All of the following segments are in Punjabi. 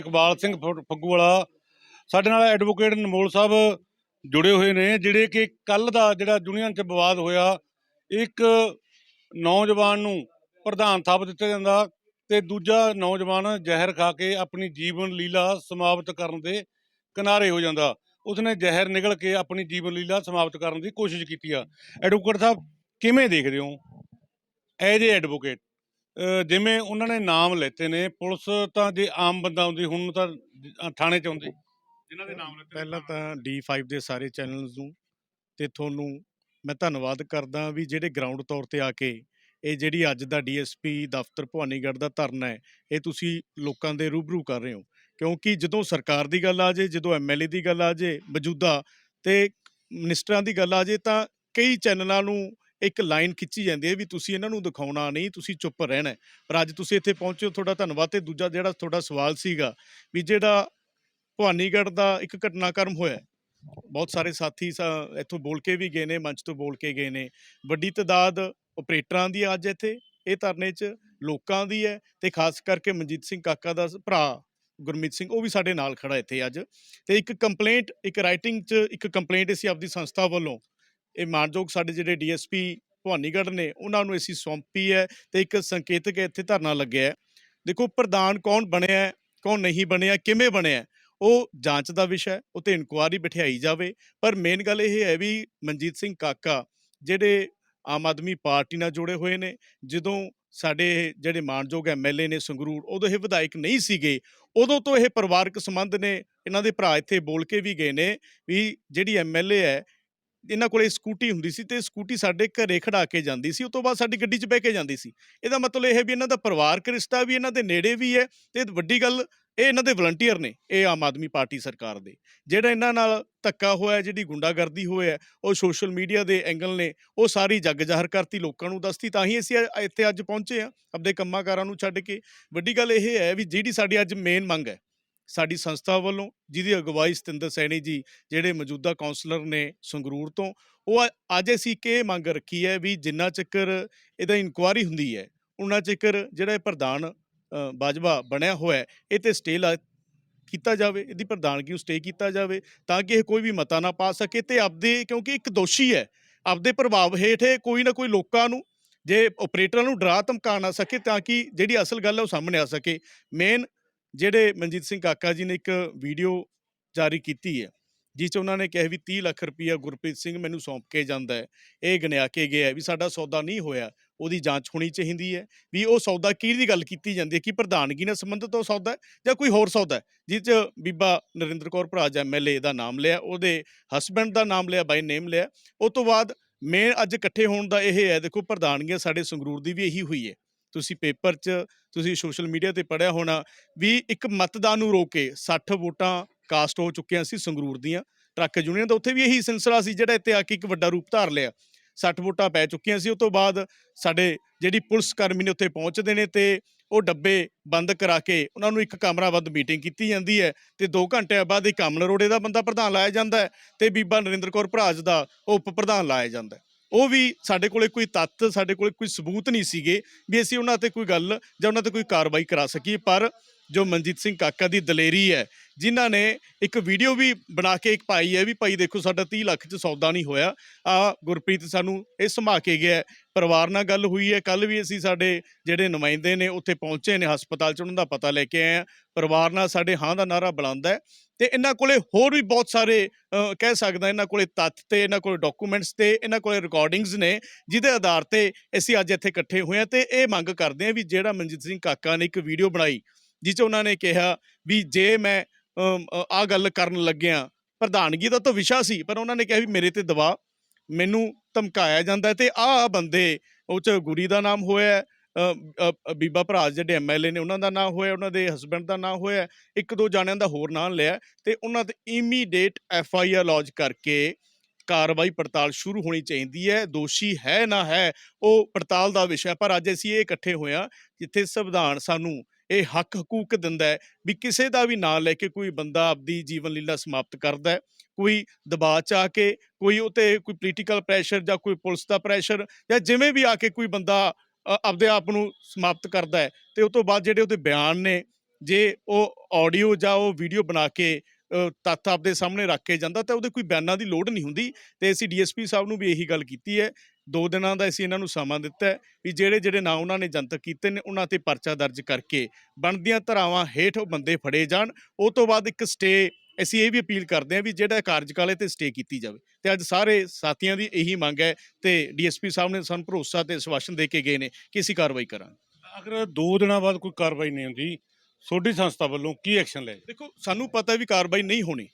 ਇਕਬਾਲ ਸਿੰਘ ਫੱਗੂ ਵਾਲਾ। ਸਾਡੇ ਨਾਲ ਐਡਵੋਕੇਟ ਨਮੋਲ ਸਾਹਿਬ ਜੁੜੇ ਹੋਏ ਨੇ, ਜਿਹੜੇ ਕਿ ਕੱਲ ਦਾ ਜਿਹੜਾ ਯੂਨੀਅਨ 'ਚ ਵਿਵਾਦ ਹੋਇਆ, ਇੱਕ ਨੌਜਵਾਨ ਨੂੰ ਪ੍ਰਧਾਨ ਥਾਪ ਦਿੱਤਾ ਜਾਂਦਾ ਤੇ ਦੂਜਾ ਨੌਜਵਾਨ ਜ਼ਹਿਰ ਖਾ ਕੇ ਆਪਣੀ ਜੀਵਨ ਲੀਲਾ ਸਮਾਪਤ ਕਰਨ ਦੇ ਕਿਨਾਰੇ ਹੋ ਜਾਂਦਾ। ਉਸਨੇ ਜ਼ਹਿਰ ਨਿਗਲ ਕੇ ਆਪਣੀ ਜੀਵਨ ਲੀਲਾ ਸਮਾਪਤ ਕਰਨ ਦੀ ਕੋਸ਼ਿਸ਼ ਕੀਤੀ ਆ। ਐਡਵੋਕੇਟ ਸਾਹਿਬ, ਕਿਵੇਂ ਦੇਖਦੇ ਹੋ? ਐਜ ਏ ਐਡਵੋਕੇਟ ਜਿਵੇਂ ਉਹਨਾਂ ਨੇ ਨਾਮ ਲੈਤੇ ਨੇ ਪੁਲਿਸ ਤਾਂ ਜੇ ਆਮ ਬੰਦਾ ਹੁੰਦੀ ਹੁਣ ਤਾਂ ਥਾਣੇ ਚ ਹੁੰਦੀ ਜਿਨ੍ਹਾਂ ਦੇ ਨਾਮ ਲੈਤੇ ਪਹਿਲਾਂ ਤਾਂ D5 ਦੇ ਸਾਰੇ ਚੈਨਲਸ ਨੂੰ ਤੇ ਤੁਹਾਨੂੰ ਮੈਂ ਧੰਨਵਾਦ ਕਰਦਾ ਵੀ ਜਿਹੜੇ ਗਰਾਊਂਡ ਤੌਰ ਤੇ ਆ ਕੇ ਇਹ ਜਿਹੜੀ ਅੱਜ ਦਾ ਡੀਐਸਪੀ ਦਫ਼ਤਰ ਭਵਾਨੀਗੜ੍ਹ ਦਾ ਧਰਨਾ ਹੈ ਇਹ ਤੁਸੀਂ ਲੋਕਾਂ ਦੇ ਰੂਬਰੂ ਕਰ ਰਹੇ ਹੋ। ਕਿਉਂਕਿ ਜਦੋਂ ਸਰਕਾਰ ਦੀ ਗੱਲ ਆ ਜੇ ਜਦੋਂ ਐਮਐਲਏ ਦੀ ਗੱਲ ਆ ਜੇ ਮੌਜੂਦਾ ਤੇ ਮਿਨਿਸਟਰਾਂ ਦੀ ਗੱਲ ਆ ਜੇ ਤਾਂ ਕਈ ਚੈਨਲਾਂ ਨੂੰ ਇੱਕ ਲਾਈਨ ਖਿੱਚੀ ਜਾਂਦੀ ਹੈ ਵੀ ਤੁਸੀਂ ਇਹਨਾਂ ਨੂੰ ਦਿਖਾਉਣਾ ਨਹੀਂ, ਤੁਸੀਂ ਚੁੱਪ ਰਹਿਣਾ ਪਰ ਅੱਜ ਤੁਸੀਂ ਇੱਥੇ ਪਹੁੰਚੇ ਹੋ, ਤੁਹਾਡਾ ਧੰਨਵਾਦ। ਤੇ ਦੂਜਾ ਜਿਹੜਾ ਤੁਹਾਡਾ ਸਵਾਲ ਸੀਗਾ ਵੀ ਜਿਹੜਾ ਭਵਾਨੀਗੜ੍ਹ ਦਾ ਇੱਕ ਘਟਨਾਕ੍ਰਮ ਹੋਇਆ ਬਹੁਤ ਸਾਰੇ ਸਾਥੀ ਸਾ- ਇੱਥੋਂ ਬੋਲ ਕੇ ਵੀ ਗਏ ਨੇ, ਮੰਚ ਤੋਂ ਬੋਲ ਕੇ ਗਏ ਨੇ। ਵੱਡੀ ਤਾਦਾਦ ਆਪਰੇਟਰਾਂ ਦੀ ਹੈ ਅੱਜ ਇੱਥੇ, ਇਹ ਧਰਨੇ 'ਚ ਲੋਕਾਂ ਦੀ ਹੈ ਤੇ ਖਾਸ ਕਰਕੇ ਮਨਜੀਤ ਸਿੰਘ ਕਾਕਾ ਦਾ ਭਰਾ ਗੁਰਮੀਤ ਸਿੰਘ, ਉਹ ਵੀ ਸਾਡੇ ਨਾਲ ਖੜਾ ਇੱਥੇ ਅੱਜ। ਤੇ ਇੱਕ ਕੰਪਲੇਂਟ, ਇੱਕ ਰਾਈਟਿੰਗ 'ਚ ਇੱਕ ਕੰਪਲੇਂਟ ਅਸੀਂ ਆਪਦੀ ਸੰਸਥਾ ਵੱਲੋਂ ਇਹ ਮਾਨਯੋਗ ਸਾਡੇ ਜਿਹੜੇ ਡੀਐਸਪੀ ਭਵਾਨੀਗੜ੍ਹ ਨੇ, ਉਹਨਾਂ ਨੂੰ ਅਸੀਂ ਸੌਂਪੀ ਹੈ ਤੇ ਇੱਕ ਸੰਕੇਤਕ ਇੱਥੇ ਧਰਨਾ ਲੱਗਿਆ ਹੈ। ਦੇਖੋ, ਪ੍ਰਧਾਨ ਕੌਣ ਬਣਿਆ ਕੌਣ ਨਹੀਂ ਬਣਿਆ, ਕਿਵੇਂ ਬਣਿਆ ਉਹ ਜਾਂਚ ਦਾ ਵਿਸ਼ਾ ਹੈ ਉਹ ਤੇ ਇਨਕੁਆਰੀ ਬਿਠਾਈ ਜਾਵੇ। ਪਰ ਮੇਨ ਗੱਲ ਇਹ ਹੈ ਵੀ ਮਨਜੀਤ ਸਿੰਘ ਕਾਕਾ ਜਿਹੜੇ ਆਮ ਆਦਮੀ ਪਾਰਟੀ ਨਾਲ ਜੁੜੇ ਹੋਏ ਨੇ, ਜਦੋਂ ਸਾਡੇ ਇਹ ਜਿਹੜੇ ਮਾਨਯੋਗ ਐਮਐਲਏ ਨੇ ਸੰਗਰੂਰ, ਉਦੋਂ ਇਹ ਵਿਧਾਇਕ ਨਹੀਂ ਸੀਗੇ, ਉਦੋਂ ਤੋਂ ਇਹ ਪਰਿਵਾਰਕ ਸੰਬੰਧ ਨੇ, ਇਹਨਾਂ ਦੇ ਭਰਾ ਇੱਥੇ ਬੋਲ ਕੇ ਵੀ ਗਏ ਨੇ ਵੀ ਜਿਹੜੀ ਐਮਐਲਏ ਹੈ ਇਹਨਾਂ ਕੋਲੇ ਸਕੂਟੀ ਹੁੰਦੀ ਸੀ ਤੇ ਸਕੂਟੀ ਸਾਡੇ ਘਰੇ ਖੜਾ ਕੇ ਜਾਂਦੀ ਸੀ ਉਸ ਤੋਂ ਬਾਅਦ ਸਾਡੀ ਗੱਡੀ 'ਚ ਬਹਿ ਕੇ ਜਾਂਦੀ ਸੀ। ਇਹਦਾ ਮਤਲਬ ਇਹ ਹੈ ਵੀ ਇਹਨਾਂ ਦਾ ਪਰਿਵਾਰਕ ਰਿਸ਼ਤਾ ਵੀ ਇਹਨਾਂ ਦੇ ਨੇੜੇ ਵੀ ਹੈ ਤੇ ਵੱਡੀ ਗੱਲ ਇਹ ਇਹਨਾਂ ਦੇ ਵਲੰਟੀਅਰ ਨੇ, ਇਹ ਆਮ ਆਦਮੀ ਪਾਰਟੀ ਸਰਕਾਰ ਦੇ। ਜਿਹੜਾ ਇਹਨਾਂ ਨਾਲ ਧੱਕਾ ਹੋਇਆ, ਜਿਹੜੀ ਗੁੰਡਾਗਰਦੀ ਹੋਇਆ ਉਹ ਸੋਸ਼ਲ ਮੀਡੀਆ ਦੇ ਐਂਗਲ ਨੇ, ਉਹ ਸਾਰੀ ਜੱਗ ਜ਼ਾਹਰ ਕਰਤੀ ਲੋਕਾਂ ਨੂੰ ਦੱਸਤੀ, ਤਾਂ ਹੀ ਅਸੀਂ ਇੱਥੇ ਅੱਜ ਪਹੁੰਚੇ ਆ ਆਪਣੇ ਕੰਮਾਂ-ਕਾਰਾਂ ਨੂੰ ਛੱਡ ਕੇ। ਵੱਡੀ ਗੱਲ ਇਹ ਹੈ ਵੀ ਜਿਹੜੀ ਸਾਡੀ ਅੱਜ ਮੇਨ ਮੰਗ ਹੈ ਸਾਡੀ ਸੰਸਥਾ ਵੱਲੋਂ, ਜਿਹਦੀ ਅਗਵਾਈ ਸਤਿੰਦਰ ਸੈਣੀ ਜੀ, ਜਿਹੜੇ ਮੌਜੂਦਾ ਕਾਉਂਸਲਰ ਨੇ ਸੰਗਰੂਰ ਤੋਂ, ਉਹ ਅੱਜ ਅਸੀਂ ਕਿ ਇਹ ਮੰਗ ਰੱਖੀ ਹੈ ਵੀ ਜਿੰਨਾ ਚੱਕਰ ਇਹਦਾ ਇਨਕੁਆਰੀ ਹੁੰਦੀ ਹੈ ਉਹਨਾਂ ਚੱਕਰ ਜਿਹੜਾ ਇਹ ਪ੍ਰਧਾਨ ਬਾਜਵਾ ਬਣਿਆ ਹੋਇਆ ਇਹ ਤੇ ਸਟੇ ਲਾ ਕੀਤਾ ਜਾਵੇ, ਇਹਦੀ ਪ੍ਰਧਾਨਗੀ ਨੂੰ ਸਟੇ ਕੀਤਾ ਜਾਵੇ, ਤਾਂ ਕਿ ਇਹ ਕੋਈ ਵੀ ਮਤਾ ਨਾ ਪਾ ਸਕੇ ਤੇ ਆਪਦੇ, ਕਿਉਂਕਿ ਇੱਕ ਦੋਸ਼ੀ ਹੈ, ਆਪਦੇ ਪ੍ਰਭਾਵ ਹੇਠ ਕੋਈ ਨਾ ਕੋਈ ਲੋਕਾਂ ਨੂੰ, ਜੇ ਆਪਰੇਟਰਾਂ ਨੂੰ ਡਰਾ ਧਮਕਾ ਨਾ ਸਕੇ ਤਾਂ ਕਿ ਜਿਹੜੀ ਅਸਲ ਗੱਲ ਹੈ ਉਹ ਸਾਹਮਣੇ ਆ ਸਕੇ ਮੇਨ ਜਿਹੜੇ ਮਨਜੀਤ ਸਿੰਘ ਕਾਕਾ ਜੀ ਨੇ ਇੱਕ ਵੀਡੀਓ ਜਾਰੀ ਕੀਤੀ ਹੈ ਜਿਸ 'ਚ ਉਹਨਾਂ ਨੇ ਕਿਹਾ ਵੀ 30 ਲੱਖ ਰੁਪਈਆ ਗੁਰਪ੍ਰੀਤ ਸਿੰਘ ਮੈਨੂੰ ਸੌਂਪ ਕੇ ਜਾਂਦਾ ਹੈ, ਇਹ ਗਿਣਿਆ ਕੇ ਗਿਆ ਵੀ ਸਾਡਾ ਸੌਦਾ ਨਹੀਂ ਹੋਇਆ, ਉਹਦੀ ਜਾਂਚ ਹੋਣੀ ਚਾਹੀਦੀ ਹੈ, ਵੀ ਉਹ ਸੌਦਾ ਕਿਹਦੀ ਗੱਲ ਕੀਤੀ ਜਾਂਦੀ ਹੈ, ਕਿ ਪ੍ਰਧਾਨਗੀ ਨਾਲ ਸੰਬੰਧਿਤ ਉਹ ਸੌਦਾ ਹੈ ਜਾਂ ਕੋਈ ਹੋਰ ਸੌਦਾ ਹੈ ਜਿਸ 'ਚ ਬੀਬਾ ਨਰਿੰਦਰ ਕੌਰ ਭਰਾਜ ਐਮਐਲਏ ਦਾ ਨਾਮ ਲਿਆ, ਉਹਦੇ ਹਸਬੰਡ ਦਾ ਨਾਮ ਲਿਆ ਬਾਈ ਨੇਮ ਲਿਆ ਉਸ ਤੋਂ ਬਾਅਦ ਮੇਨ ਅੱਜ ਇਕੱਠੇ ਹੋਣ ਦਾ ਇਹ ਹੈ, ਦੇਖੋ ਪ੍ਰਧਾਨਗੀ ਸਾਡੇ ਸੰਗਰੂਰ ਦੀ ਵੀ ਇਹੀ ਹੋਈ ਹੈ। ਤੁਸੀਂ ਪੇਪਰ 'ਚ ਤੁਸੀਂ ਸੋਸ਼ਲ ਮੀਡੀਆ ਤੇ ਪੜਿਆ ਹੋਣਾ, ਵੀ ਇੱਕ ਮਤਦਾਨ ਨੂੰ ਰੋਕ ਕੇ 60 ਵੋਟਾਂ ਕਾਸਟ ਹੋ ਚੁੱਕੀਆਂ ਸੀ ਸੰਗਰੂਰ ਦੀਆਂ, ਟਰੱਕ ਯੂਨੀਅਨ ਦਾ, ਉੱਥੇ ਵੀ ਇਹੀ ਸਿਲਸਿਲਾ ਸੀ ਜਿਹੜਾ ਇੱਥੇ ਆ ਕੇ ਇੱਕ ਵੱਡਾ ਰੂਪ ਧਾਰ ਲਿਆ। 60 ਵੋਟਾਂ ਪੈ ਚੁੱਕੀਆਂ ਸੀ ਉਸ ਤੋਂ ਬਾਅਦ ਸਾਡੇ ਜਿਹੜੀ ਪੁਲਿਸ ਕਰਮੀ ਨੇ ਉੱਥੇ ਪਹੁੰਚਦੇ ਨੇ ਤੇ ਉਹ ਡੱਬੇ ਬੰਦ ਕਰਾ ਕੇ ਉਹਨਾਂ ਨੂੰ ਇੱਕ ਕਮਰਾ ਬੰਦ ਮੀਟਿੰਗ ਕੀਤੀ ਜਾਂਦੀ ਹੈ ਤੇ 2 ਘੰਟਿਆਂ ਬਾਅਦ ਇੱਕ ਅਮਲ ਰੋੜੇ ਦਾ ਬੰਦਾ ਪ੍ਰਧਾਨ ਲਾਇਆ ਜਾਂਦਾ ਹੈ ਤੇ ਬੀਬਾ ਨਰਿੰਦਰ ਕੌਰ ਭਰਾਜ ਦਾ ਉਹ ਉਪ ਪ੍ਰਧਾਨ ਲਾਇਆ ਜਾਂਦਾ ਹੈ। ਉਹ ਵੀ ਸਾਡੇ ਕੋਲੇ ਕੋਈ ਤੱਤ, ਸਾਡੇ ਕੋਲੇ ਕੋਈ ਸਬੂਤ ਨਹੀਂ ਸੀਗੇ ਵੀ ਅਸੀਂ ਉਹਨਾਂ ਤੇ ਕੋਈ ਗੱਲ ਜਾਂ ਉਹਨਾਂ ਤੇ ਕੋਈ ਕਾਰਵਾਈ ਕਰਾ ਸਕੀਏ। ਪਰ ਜੋ ਮਨਜੀਤ ਸਿੰਘ ਕਾਕਾ ਦੀ ਦਲੇਰੀ ਹੈ, ਜਿਨ੍ਹਾਂ ਨੇ ਇੱਕ ਵੀਡੀਓ ਵੀ ਬਣਾ ਕੇ ਇੱਕ ਪਾਈ ਹੈ ਵੀ ਭਾਈ ਦੇਖੋ ਸਾਡਾ 30 ਲੱਖ ਚ ਸੌਦਾ ਨਹੀਂ ਹੋਇਆ। ਆ ਗੁਰਪ੍ਰੀਤ ਸਾਨੂੰ ਇਹ ਸਮਾ ਕੇ ਗਿਆ ਪਰਿਵਾਰ ਨਾਲ ਗੱਲ ਹੋਈ ਹੈ। ਕੱਲ ਵੀ ਅਸੀਂ ਸਾਡੇ ਜਿਹੜੇ ਨੁਮਾਇੰਦੇ ਨੇ ਉੱਥੇ ਪਹੁੰਚੇ ਨੇ ਹਸਪਤਾਲ ਚ, ਉਹਨਾਂ ਦਾ ਪਤਾ ਲੈ ਕੇ ਆਏ ਆ ਪਰਿਵਾਰ ਨਾਲ ਸਾਡੇ ਹਾਂ ਦਾ ਨਾਰਾ ਬੁਲੰਦ ਹੈ। ਤੇ ਇਹਨਾਂ ਕੋਲੇ ਹੋਰ ਵੀ ਬਹੁਤ ਸਾਰੇ ਕਹਿ ਸਕਦਾ ਇਹਨਾਂ ਕੋਲੇ ਤੱਥ ਤੇ, ਇਹਨਾਂ ਕੋਲੇ ਡਾਕੂਮੈਂਟਸ ਤੇ, ਇਹਨਾਂ ਕੋਲੇ ਰਿਕਾਰਡਿੰਗਸ ਨੇ, ਜਿਹਦੇ ਆਧਾਰ ਤੇ ਅਸੀਂ ਅੱਜ ਇੱਥੇ ਇਕੱਠੇ ਹੋਏ ਹਾਂ ਤੇ ਇਹ ਮੰਗ ਕਰਦੇ ਹਾਂ ਵੀ ਜਿਹੜਾ ਮਨਜੀਤ ਸਿੰਘ ਕਾਕਾ ਨੇ ਇੱਕ ਵੀਡੀਓ ਬਣਾਈ ਜਿਸ 'ਚ ਉਹਨਾਂ ਨੇ ਕਿਹਾ ਵੀ ਜੇ ਮੈਂ ਆ ਗੱਲ ਕਰਨ ਲੱਗਿਆ, ਪ੍ਰਧਾਨਗੀ ਦਾ ਤਾਂ ਵਿਸ਼ਾ ਸੀ, ਪਰ ਉਹਨਾਂ ਨੇ ਕਿਹਾ ਵੀ ਮੇਰੇ ਤੇ ਦਬਾਅ, ਮੈਨੂੰ ਧਮਕਾਇਆ ਜਾਂਦਾ ਹੈ ਤੇ ਆਹ ਬੰਦੇ, ਉਹ 'ਚ ਗੁਰੀ ਦਾ ਨਾਮ ਹੋਇਆ ਬੀਬਾ ਭਰਾਜ ਜਿਹੜੇ ਐਮਐਲਏ ਨੇ, ਉਹਨਾਂ ਦਾ ਨਾਂ ਹੋਇਆ, ਉਹਨਾਂ ਦੇ ਹਸਬੰਡ ਦਾ ਨਾਂ ਹੋਇਆ, ਇੱਕ ਦੋ ਜਾਣਿਆਂ ਦਾ ਹੋਰ ਨਾਂ ਲਿਆ ਤੇ ਉਹਨਾਂ ਤੇ immediate F I R lodge ਕਰਕੇ ਕਾਰਵਾਈ ਪੜਤਾਲ ਸ਼ੁਰੂ ਹੋਣੀ ਚਾਹੀਦੀ ਹੈ, ਦੋਸ਼ੀ ਹੈ ਨਾ ਹੈ, ਉਹ ਪੜਤਾਲ ਦਾ ਵਿਸ਼ਾ ਪਰ ਅੱਜ ਅਸੀਂ ਇਹ ਇਕੱਠੇ ਹੋਇਆ ਜਿੱਥੇ ਸੰਵਿਧਾਨ ਸਾਨੂੰ ਇਹ ਹੱਕ ਹਕੂਕ ਦਿੰਦਾ ਹੈ ਵੀ ਕਿਸੇ ਦਾ ਵੀ ਨਾਂ ਲੈ ਕੇ ਕੋਈ ਬੰਦਾ ਆਪਦੀ ਜੀਵਨ ਲੀਲਾ ਸਮਾਪਤ ਕਰਦਾ ਹੈ, ਕੋਈ ਦਬਾਅ ਚ ਆ ਕੇ, ਕੋਈ ਉਤੇ ਕੋਈ ਪੋਲੀਟੀਕਲ ਪ੍ਰੈਸ਼ਰ ਜਾਂ ਕੋਈ ਪੁਲਿਸ ਦਾ ਪ੍ਰੈਸ਼ਰ ਜਾਂ ਜਿਵੇਂ ਵੀ ਆ ਕੇ ਕੋਈ ਬੰਦਾ ਆਪਦੇ ਆਪ ਨੂੰ ਸਮਾਪਤ ਕਰਦਾ ਹੈ। ਤੇ ਉਸ ਤੋਂ ਬਾਅਦ ਜਿਹੜੇ ਉਹਦੇ ਬਿਆਨ ਨੇ, ਜੇ ਉਹ ਆਡੀਓ ਜਾਂ ਉਹ ਵੀਡੀਓ ਬਣਾ ਕੇ ਤੱਥ ਆਪਦੇ ਸਾਹਮਣੇ ਰੱਖ ਕੇ ਜਾਂਦਾ ਤਾਂ ਉਹਦੇ ਕੋਈ ਬਿਆਨਾਂ ਦੀ ਲੋੜ ਨਹੀਂ ਹੁੰਦੀ। ਤੇ ਅਸੀਂ ਡੀਐਸਪੀ ਸਾਹਿਬ ਨੂੰ ਵੀ ਇਹੀ ਗੱਲ ਕੀਤੀ ਹੈ। ਦੋ ਦਿਨਾਂ ਦਾ ਅਸੀਂ ਇਹਨਾਂ ਨੂੰ ਸਮਾਂ ਦਿੱਤਾ ਵੀ ਜਿਹੜੇ ਜਿਹੜੇ ਨਾਂ ਉਹਨਾਂ ਨੇ ਜਨਤਕ ਕੀਤੇ ਨੇ, ਉਹਨਾਂ ਤੇ ਪਰਚਾ ਦਰਜ ਕਰਕੇ ਬਣਦੀਆਂ ਧਰਾਵਾਂ ਹੇਠ ਉਹ ਬੰਦੇ ਫੜੇ ਜਾਣ। ਉਹ ਤੋਂ ਬਾਅਦ ਇੱਕ ਸਟੇ ਅਸੀਂ ਇਹ ਵੀ ਅਪੀਲ ਕਰਦੇ ਹਾਂ ਵੀ ਜਿਹੜਾ ਕਾਰਜਕਾਲੇ ਤੇ ਸਟੇ ਕੀਤੀ ਜਾਵੇ। ਤੇ ਅੱਜ ਸਾਰੇ ਸਾਥੀਆਂ ਦੀ ਇਹੀ ਮੰਗ ਹੈ ਤੇ ਡੀਐਸਪੀ ਸਾਹਿਬ ਨੇ ਸਾਨੂੰ ਭਰੋਸਾ ਤੇ ਸਵਾਸ਼ਨ ਦੇ ਕੇ ਗਏ ਨੇ ਕਿ ਅਸੀਂ ਕਾਰਵਾਈ ਕਰਾਂਗੇ। ਅਗਰ 2 ਦਿਨਾਂ ਬਾਅਦ ਕੋਈ ਕਾਰਵਾਈ ਨਹੀਂ ਹੁੰਦੀ ਤੁਹਾਡੀ ਸੰਸਥਾ ਵੱਲੋਂ ਕੀ ਐਕਸ਼ਨ ਲੈ ਦੇਖੋ ਸਾਨੂੰ ਪਤਾ ਹੈ ਵੀ ਕਾਰਵਾਈ ਨਹੀਂ ਹੋਣੀ।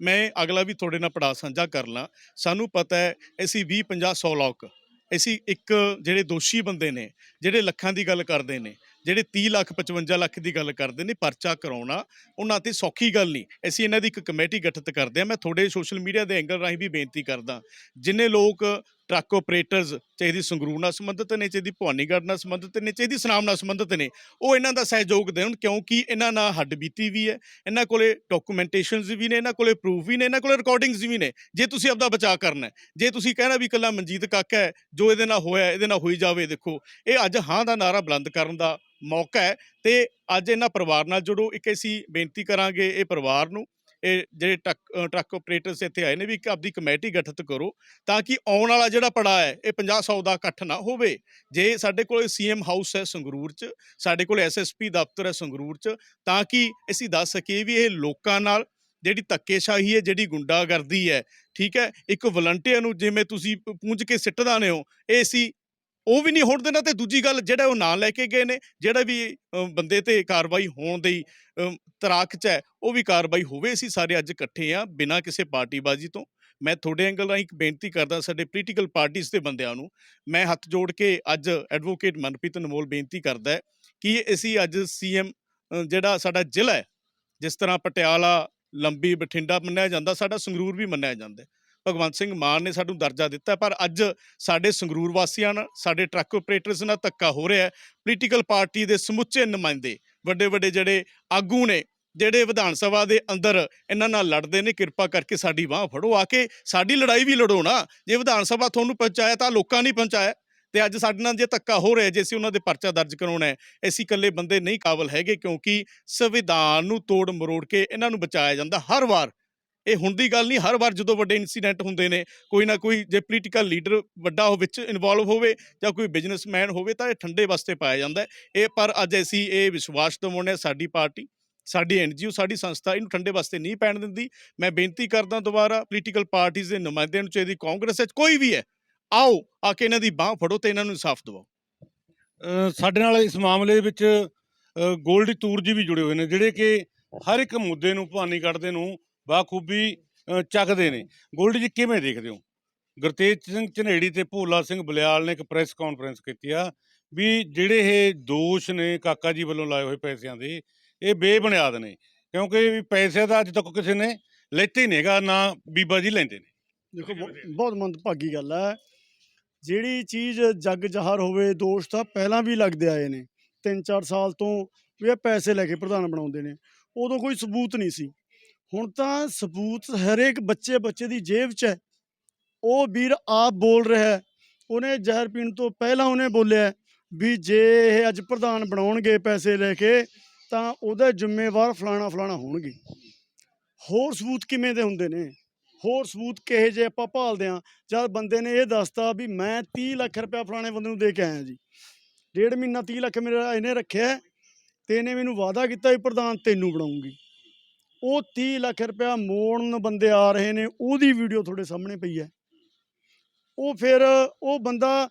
ਮੈਂ ਅਗਲਾ ਵੀ ਤੁਹਾਡੇ ਨਾਲ ਪੜਾ ਸਾਂਝਾ ਕਰ ਲਾਂ। ਸਾਨੂੰ ਪਤਾ ਹੈ ਅਸੀਂ 20 50 100 ਲੋਕ। ਅਸੀਂ ਇੱਕ ਜਿਹੜੇ ਦੋਸ਼ੀ ਬੰਦੇ ਨੇ ਜਿਹੜੇ ਲੱਖਾਂ ਦੀ ਗੱਲ ਕਰਦੇ ਨੇ ਜਿਹੜੇ 30 ਲੱਖ 55 ਲੱਖ ਦੀ ਗੱਲ ਕਰਦੇ ਨੇ ਪਰਚਾ ਕਰਾਉਣਾ, ਉਹਨਾਂ ਤੇ ਸੌਖੀ ਗੱਲ ਨਹੀਂ। ਅਸੀਂ ਇਹਨਾਂ ਦੀ ਇੱਕ ਕਮੇਟੀ ਗਠਿਤ ਕਰਦੇ ਆ ਮੈਂ ਤੁਹਾਡੇ ਸੋਸ਼ਲ ਮੀਡੀਆ ਦੇ ਐਂਗਲ ਰਾਹੀਂ ਵੀ ਬੇਨਤੀ ਕਰਦਾ। ਜਿੰਨੇ ਲੋਕ ਟਰੱਕ ਆਪਰੇਟਰਸ ਚਾਹੀਦੀ ਸੰਗਰੂਰ ਨਾਲ ਸੰਬੰਧਿਤ ਨੇ ਚਾਹੀਦੀ ਭਵਾਨੀਗੜ੍ਹ ਨਾਲ ਸੰਬੰਧਿਤ ਨੇ ਚਾਹੀਦੀ ਸਨਾਮ ਨਾਲ ਸੰਬੰਧਿਤ ਨੇ, ਉਹ ਇਹਨਾਂ ਦਾ ਸਹਿਯੋਗ ਦੇਣ ਕਿਉਂਕਿ ਇਹਨਾਂ ਨਾਲ ਹੱਡ ਬੀਤੀ ਵੀ ਹੈ, ਇਹਨਾਂ ਕੋਲੇ ਡਾਕੂਮੈਂਟੇਸ਼ਨਸ ਵੀ ਨੇ, ਇਹਨਾਂ ਕੋਲੇ ਪ੍ਰੂਫ ਵੀ ਨੇ, ਇਹਨਾਂ ਕੋਲੇ ਰਿਕਾਰਡਿੰਗਸ ਵੀ ਨੇ। ਜੇ ਤੁਸੀਂ ਆਪਦਾ ਬਚਾਅ ਕਰਨਾ ਜੇ ਤੁਸੀਂ ਕਹਿਣਾ ਵੀ ਇਕੱਲਾ ਮਨਜੀਤ ਕਾਕਾ ਹੈ, ਜੋ ਇਹਦੇ ਨਾਲ ਹੋਇਆ, ਇਹਦੇ ਨਾਲ ਹੋਈ ਜਾਵੇ, ਦੇਖੋ, ਇਹ ਅੱਜ ਹਾਂ ਦਾ ਨਾਰਾ ਬੁਲੰਦ ਕਰਨ ਦਾ ਮੌਕਾ ਹੈ ਤੇ ਅੱਜ ਇਹਨਾਂ ਪਰਿਵਾਰ ਨਾਲ ਜੁੜੋ। ਇੱਕ ਅਸੀਂ ਬੇਨਤੀ ਕਰਾਂਗੇ ਇਹ ਪਰਿਵਾਰ ਨੂੰ ਇਹ ਜਿਹੜੇ ਟਰੱਕ ਟਰੱਕ ਆਪਰੇਟਰਸ ਇੱਥੇ ਆਏ ਨੇ ਵੀ ਇੱਕ ਆਪਦੀ ਕਮੇਟੀ ਗਠਿਤ ਕਰੋ ਤਾਂ ਕਿ ਆਉਣ ਵਾਲਾ ਜਿਹੜਾ ਪੜਾ ਹੈ, ਇਹ 50 100 ਦਾ ਇਕੱਠ ਨਾ ਹੋਵੇ। ਜੇ ਸਾਡੇ ਕੋਲ ਸੀਐਮ ਹਾਊਸ ਹੈ ਸੰਗਰੂਰ 'ਚ, ਸਾਡੇ ਕੋਲ ਐਸਐਸਪੀ ਦਫ਼ਤਰ ਹੈ ਸੰਗਰੂਰ 'ਚ, ਤਾਂ ਕਿ ਅਸੀਂ ਦੱਸ ਸਕੀਏ ਵੀ ਇਹ ਲੋਕਾਂ ਨਾਲ ਜਿਹੜੀ ਧੱਕੇਸ਼ਾਹੀ ਹੈ, ਜਿਹੜੀ ਗੁੰਡਾਗਰਦੀ ਹੈ, ਠੀਕ ਹੈ, ਇੱਕ ਵਲੰਟੀਅਰ ਨੂੰ ਜਿਵੇਂ ਤੁਸੀਂ ਪੂੰਝ ਕੇ ਸਿੱਟ ਦਾਨੇ ਹੋ, ਇਹ ਅਸੀਂ ਉਹ ਵੀ ਨਹੀਂ ਹੋਣ ਦੇਣਾ ਤੇ ਦੂਜੀ ਗੱਲ ਜਿਹੜਾ ਉਹ ਨਾਂ ਲੈ ਕੇ ਗਏ ਨੇ ਜਿਹੜਾ ਵੀ ਬੰਦੇ ਤੇ ਕਾਰਵਾਈ ਹੋਣ ਦੀ ਅ, ਤਰਾਕ 'ਚ ਹੈ ਉਹ ਵੀ ਕਾਰਵਾਈ ਹੋਵੇ ਅਸੀਂ ਸਾਰੇ ਅੱਜ ਇਕੱਠੇ ਆ ਬਿਨਾਂ ਕਿਸੇ ਪਾਰਟੀਬਾਜ਼ੀ ਤੋਂ। ਮੈਂ ਤੁਹਾਡੇ ਐਂਗਲ ਰਾਹੀਂ ਇੱਕ ਬੇਨਤੀ ਕਰਦਾ ਸਾਡੇ ਪੋਲੀਟੀਕਲ ਪਾਰਟੀਆਂ ਦੇ ਬੰਦਿਆਂ ਨੂੰ ਮੈਂ ਹੱਥ ਜੋੜ ਕੇ ਅੱਜ ਐਡਵੋਕੇਟ ਮਨਪ੍ਰੀਤ ਅਨਮੋਲ ਬੇਨਤੀ ਕਰਦਾ ਹੈ ਕਿ ਅਸੀਂ ਅੱਜ ਸੀਐਮ ਜਿਹੜਾ ਸਾਡਾ ਜ਼ਿਲ੍ਹਾ ਹੈ ਜਿਸ ਤਰ੍ਹਾਂ ਪਟਿਆਲਾ ਲੰਬੀ ਬਠਿੰਡਾ ਮੰਨਿਆ ਜਾਂਦਾ ਸਾਡਾ ਸੰਗਰੂਰ ਵੀ ਮੰਨਿਆ ਜਾਂਦਾ ਭਗਵੰਤ ਸਿੰਘ ਮਾਨ ਨੇ ਸਾਨੂੰ ਦਰਜਾ ਦਿੱਤਾ, ਪਰ ਅੱਜ ਸਾਡੇ ਸੰਗਰੂਰ ਵਾਸੀਆਂ ਨਾਲ, ਸਾਡੇ ਟਰੱਕ ਆਪਰੇਟਰਸ ਨਾਲ ਧੱਕਾ ਹੋ ਰਿਹਾ ਹੈ। ਪੋਲੀਟੀਕਲ ਪਾਰਟੀ ਦੇ ਸਮੁੱਚੇ ਨੁਮਾਇੰਦੇ ਵੱਡੇ ਵੱਡੇ ਜਿਹੜੇ ਆਗੂ ਨੇ, ਜਿਹੜੇ ਵਿਧਾਨ ਸਭਾ ਦੇ ਅੰਦਰ ਇਹਨਾਂ ਨਾਲ ਲੜਦੇ ਨੇ, ਕਿਰਪਾ ਕਰਕੇ ਸਾਡੀ ਬਾਹ ਫੜੋ, ਆ ਕੇ ਸਾਡੀ ਲੜਾਈ ਵੀ ਲੜੋ ਨਾ। ਜੇ ਵਿਧਾਨ ਸਭਾ ਤੁਹਾਨੂੰ ਪਹੁੰਚਾਇਆ ਤਾਂ ਲੋਕਾਂ ਨਹੀਂ ਪਹੁੰਚਾਇਆ। ਤੇ ਅੱਜ ਸਾਡੇ ਨਾਲ ਜੇ ਧੱਕਾ ਹੋ ਰਿਹਾ, ਜੇ ਅਸੀਂ ਉਹਨਾਂ ਦੇ ਪਰਚਾ ਦਰਜ ਕਰਾਉਣਾ ਹੈ, ਅਸੀਂ ਇਕੱਲੇ ਬੰਦੇ ਨਹੀਂ ਕਾਬਲ ਹੈਗੇ, ਕਿਉਂਕਿ ਸੰਵਿਧਾਨ ਨੂੰ ਤੋੜ ਮਰੋੜ ਕੇ ਇਹਨਾਂ ਨੂੰ ਬਚਾਇਆ ਜਾਂਦਾ, ਹਰ ਵਾਰ ਇਹ ਹੁਣ ਦੀ ਗੱਲ ਨਹੀਂ, ਹਰ ਵਾਰ ਜਦੋਂ ਵੱਡੇ ਇਨਸੀਡੈਂਟ ਹੁੰਦੇ ਨੇ, ਕੋਈ ਨਾ ਕੋਈ ਜੇ ਪੋਲੀਟੀਕਲ ਲੀਡਰ ਵੱਡਾ ਉਹ ਵਿੱਚ ਇਨਵੋਲਵ ਹੋਵੇ ਜਾਂ ਕੋਈ ਬਿਜ਼ਨਸਮੈਨ ਹੋਵੇ ਤਾਂ ਇਹ ਠੰਡੇ ਵਾਸਤੇ ਪਾਇਆ ਜਾਂਦਾ ਇਹ ਪਰ ਅੱਜ ਅਸੀਂ ਇਹ ਵਿਸ਼ਵਾਸ ਦਿਵਾਉਂਦੇ ਹਾਂ ਸਾਡੀ ਪਾਰਟੀ, ਸਾਡੀ ਐਨਜੀਓ ਸਾਡੀ ਸੰਸਥਾ ਇਹਨੂੰ ਠੰਡੇ ਵਾਸਤੇ ਨਹੀਂ ਪੈਣ ਦਿੰਦੀ। ਮੈਂ ਬੇਨਤੀ ਕਰਦਾ ਦੁਬਾਰਾ ਪੋਲੀਟੀਕਲ ਪਾਰਟੀਆਂ ਦੇ ਨੁਮਾਇੰਦਿਆਂ ਨੂੰ ਚਾਹੀਦੀ, ਕਾਂਗਰਸ ਵਿੱਚ ਕੋਈ ਵੀ ਹੈ, ਆਓ, ਆ ਕੇ ਇਹਨਾਂ ਦੀ ਬਾਹ ਫੜੋ ਤੇ ਇਹਨਾਂ ਨੂੰ ਇਨਸਾਫ ਦਿਵਾਓ। ਸਾਡੇ ਨਾਲ ਇਸ ਮਾਮਲੇ ਵਿੱਚ ਗੋਲਡੀ ਤੂਰ ਜੀ ਵੀ ਜੁੜੇ ਹੋਏ ਨੇ, ਜਿਹੜੇ ਕਿ ਹਰ ਇੱਕ ਮੁੱਦੇ ਨੂੰ ਭਵਾਨੀਗੜ੍ਹ ਕੱਢਦੇ ਨੂੰ ਬਾਖੂਬੀ ਚੱਕਦੇ ਨੇ। ਗੋਲਡੀ ਜੀ, ਕਿਵੇਂ ਦੇਖਦੇ ਹੋ? ਗੁਰਤੇਜ ਸਿੰਘ ਝਨੇੜੀ ਤੇ ਭੋਲਾ ਸਿੰਘ ਬਲਿਆਲ ਨੇ ਇੱਕ ਪ੍ਰੈਸ ਕਾਨਫਰੰਸ ਕੀਤੀ ਆ ਵੀ ਜਿਹੜੇ ਇਹ ਦੋਸ਼ ਨੇ ਕਾਕਾ ਜੀ ਵੱਲੋਂ ਲਾਏ ਹੋਏ ਪੈਸਿਆਂ ਦੇ, ਇਹ ਬੇਬੁਨਿਆਦ ਨੇ। ਕਿਉਂਕਿ ਵੀ ਪੈਸੇ ਦਾ ਅੱਜ ਤੱਕ ਕਿਸੇ ਨੇ ਲੈਤੇ ਹੀ ਨਹੀਂਗਾ ਨਾ ਬੀਬਾ ਜੀ ਲੈਂਦੇ ਨੇ। ਦੇਖੋ, ਬਹੁ- ਬਹੁਤ ਮੰਦਭਾਗੀ ਗੱਲ ਹੈ ਜਿਹੜੀ ਚੀਜ਼ ਜੱਗ ਜਹਰ ਹੋਵੇ, ਦੋਸ਼ ਤਾਂ ਪਹਿਲਾਂ ਵੀ ਲੱਗਦੇ ਆਏ ਨੇ। 3-4 ਸਾਲ ਤੋਂ ਵੀ ਇਹ ਪੈਸੇ ਲੈ ਕੇ ਪ੍ਰਧਾਨ ਬਣਾਉਂਦੇ ਨੇ। ਉਦੋਂ ਕੋਈ ਸਬੂਤ ਨਹੀਂ ਸੀ। ਹੁਣ ਤਾਂ ਸਬੂਤ ਹਰੇਕ ਬੱਚੇ ਬੱਚੇ ਦੀ ਜੇਬ 'ਚ ਹੈ। ਉਹ ਵੀਰ ਆਪ ਬੋਲ ਰਿਹਾ ਉਹਨੇ ਜ਼ਹਿਰ ਪੀਣ ਤੋਂ ਪਹਿਲਾਂ ਉਹਨੇ ਬੋਲਿਆ ਵੀ ਜੇ ਇਹ ਅੱਜ ਪ੍ਰਧਾਨ ਬਣਾਉਣਗੇ ਪੈਸੇ ਲੈ ਕੇ, ਤਾਂ ਉਹਦਾ ਜ਼ਿੰਮੇਵਾਰ ਫਲਾਣਾ ਫਲਾਣਾ ਹੋਣਗੇ। ਹੋਰ ਸਬੂਤ ਕਿਵੇਂ ਦੇ ਹੁੰਦੇ ਨੇ? ਹੋਰ ਸਬੂਤ ਕਿਹੇ ਜੇ ਆਪਾਂ ਭਾਲਦੇ ਆ ਜਦ ਬੰਦੇ ਨੇ ਇਹ ਦੱਸਤਾ ਵੀ ਮੈਂ 30 ਲੱਖ ਰੁਪਇਆ ਫਲਾਣੇ ਬੰਦੇ ਨੂੰ ਦੇ ਕੇ ਆਇਆ ਜੀ। ਡੇਢ ਮਹੀਨਾ 30 ਲੱਖ ਮੇਰਾ ਇਹਨੇ ਰੱਖਿਆ ਹੈ ਤੇ ਇਹਨੇ ਮੈਨੂੰ ਵਾਅਦਾ ਕੀਤਾ ਵੀ ਪ੍ਰਧਾਨ ਤੈਨੂੰ ਬਣਾਉਂਗੀ। ਉਹ 30 ਲੱਖ ਰੁਪਇਆ ਮੋੜਨ ਬੰਦੇ ਆ ਰਹੇ ਨੇ ਉਹਦੀ ਵੀਡੀਓ ਤੁਹਾਡੇ ਸਾਹਮਣੇ ਪਈ ਹੈ। ਉਹ ਫਿਰ ਉਹ ਬੰਦਾ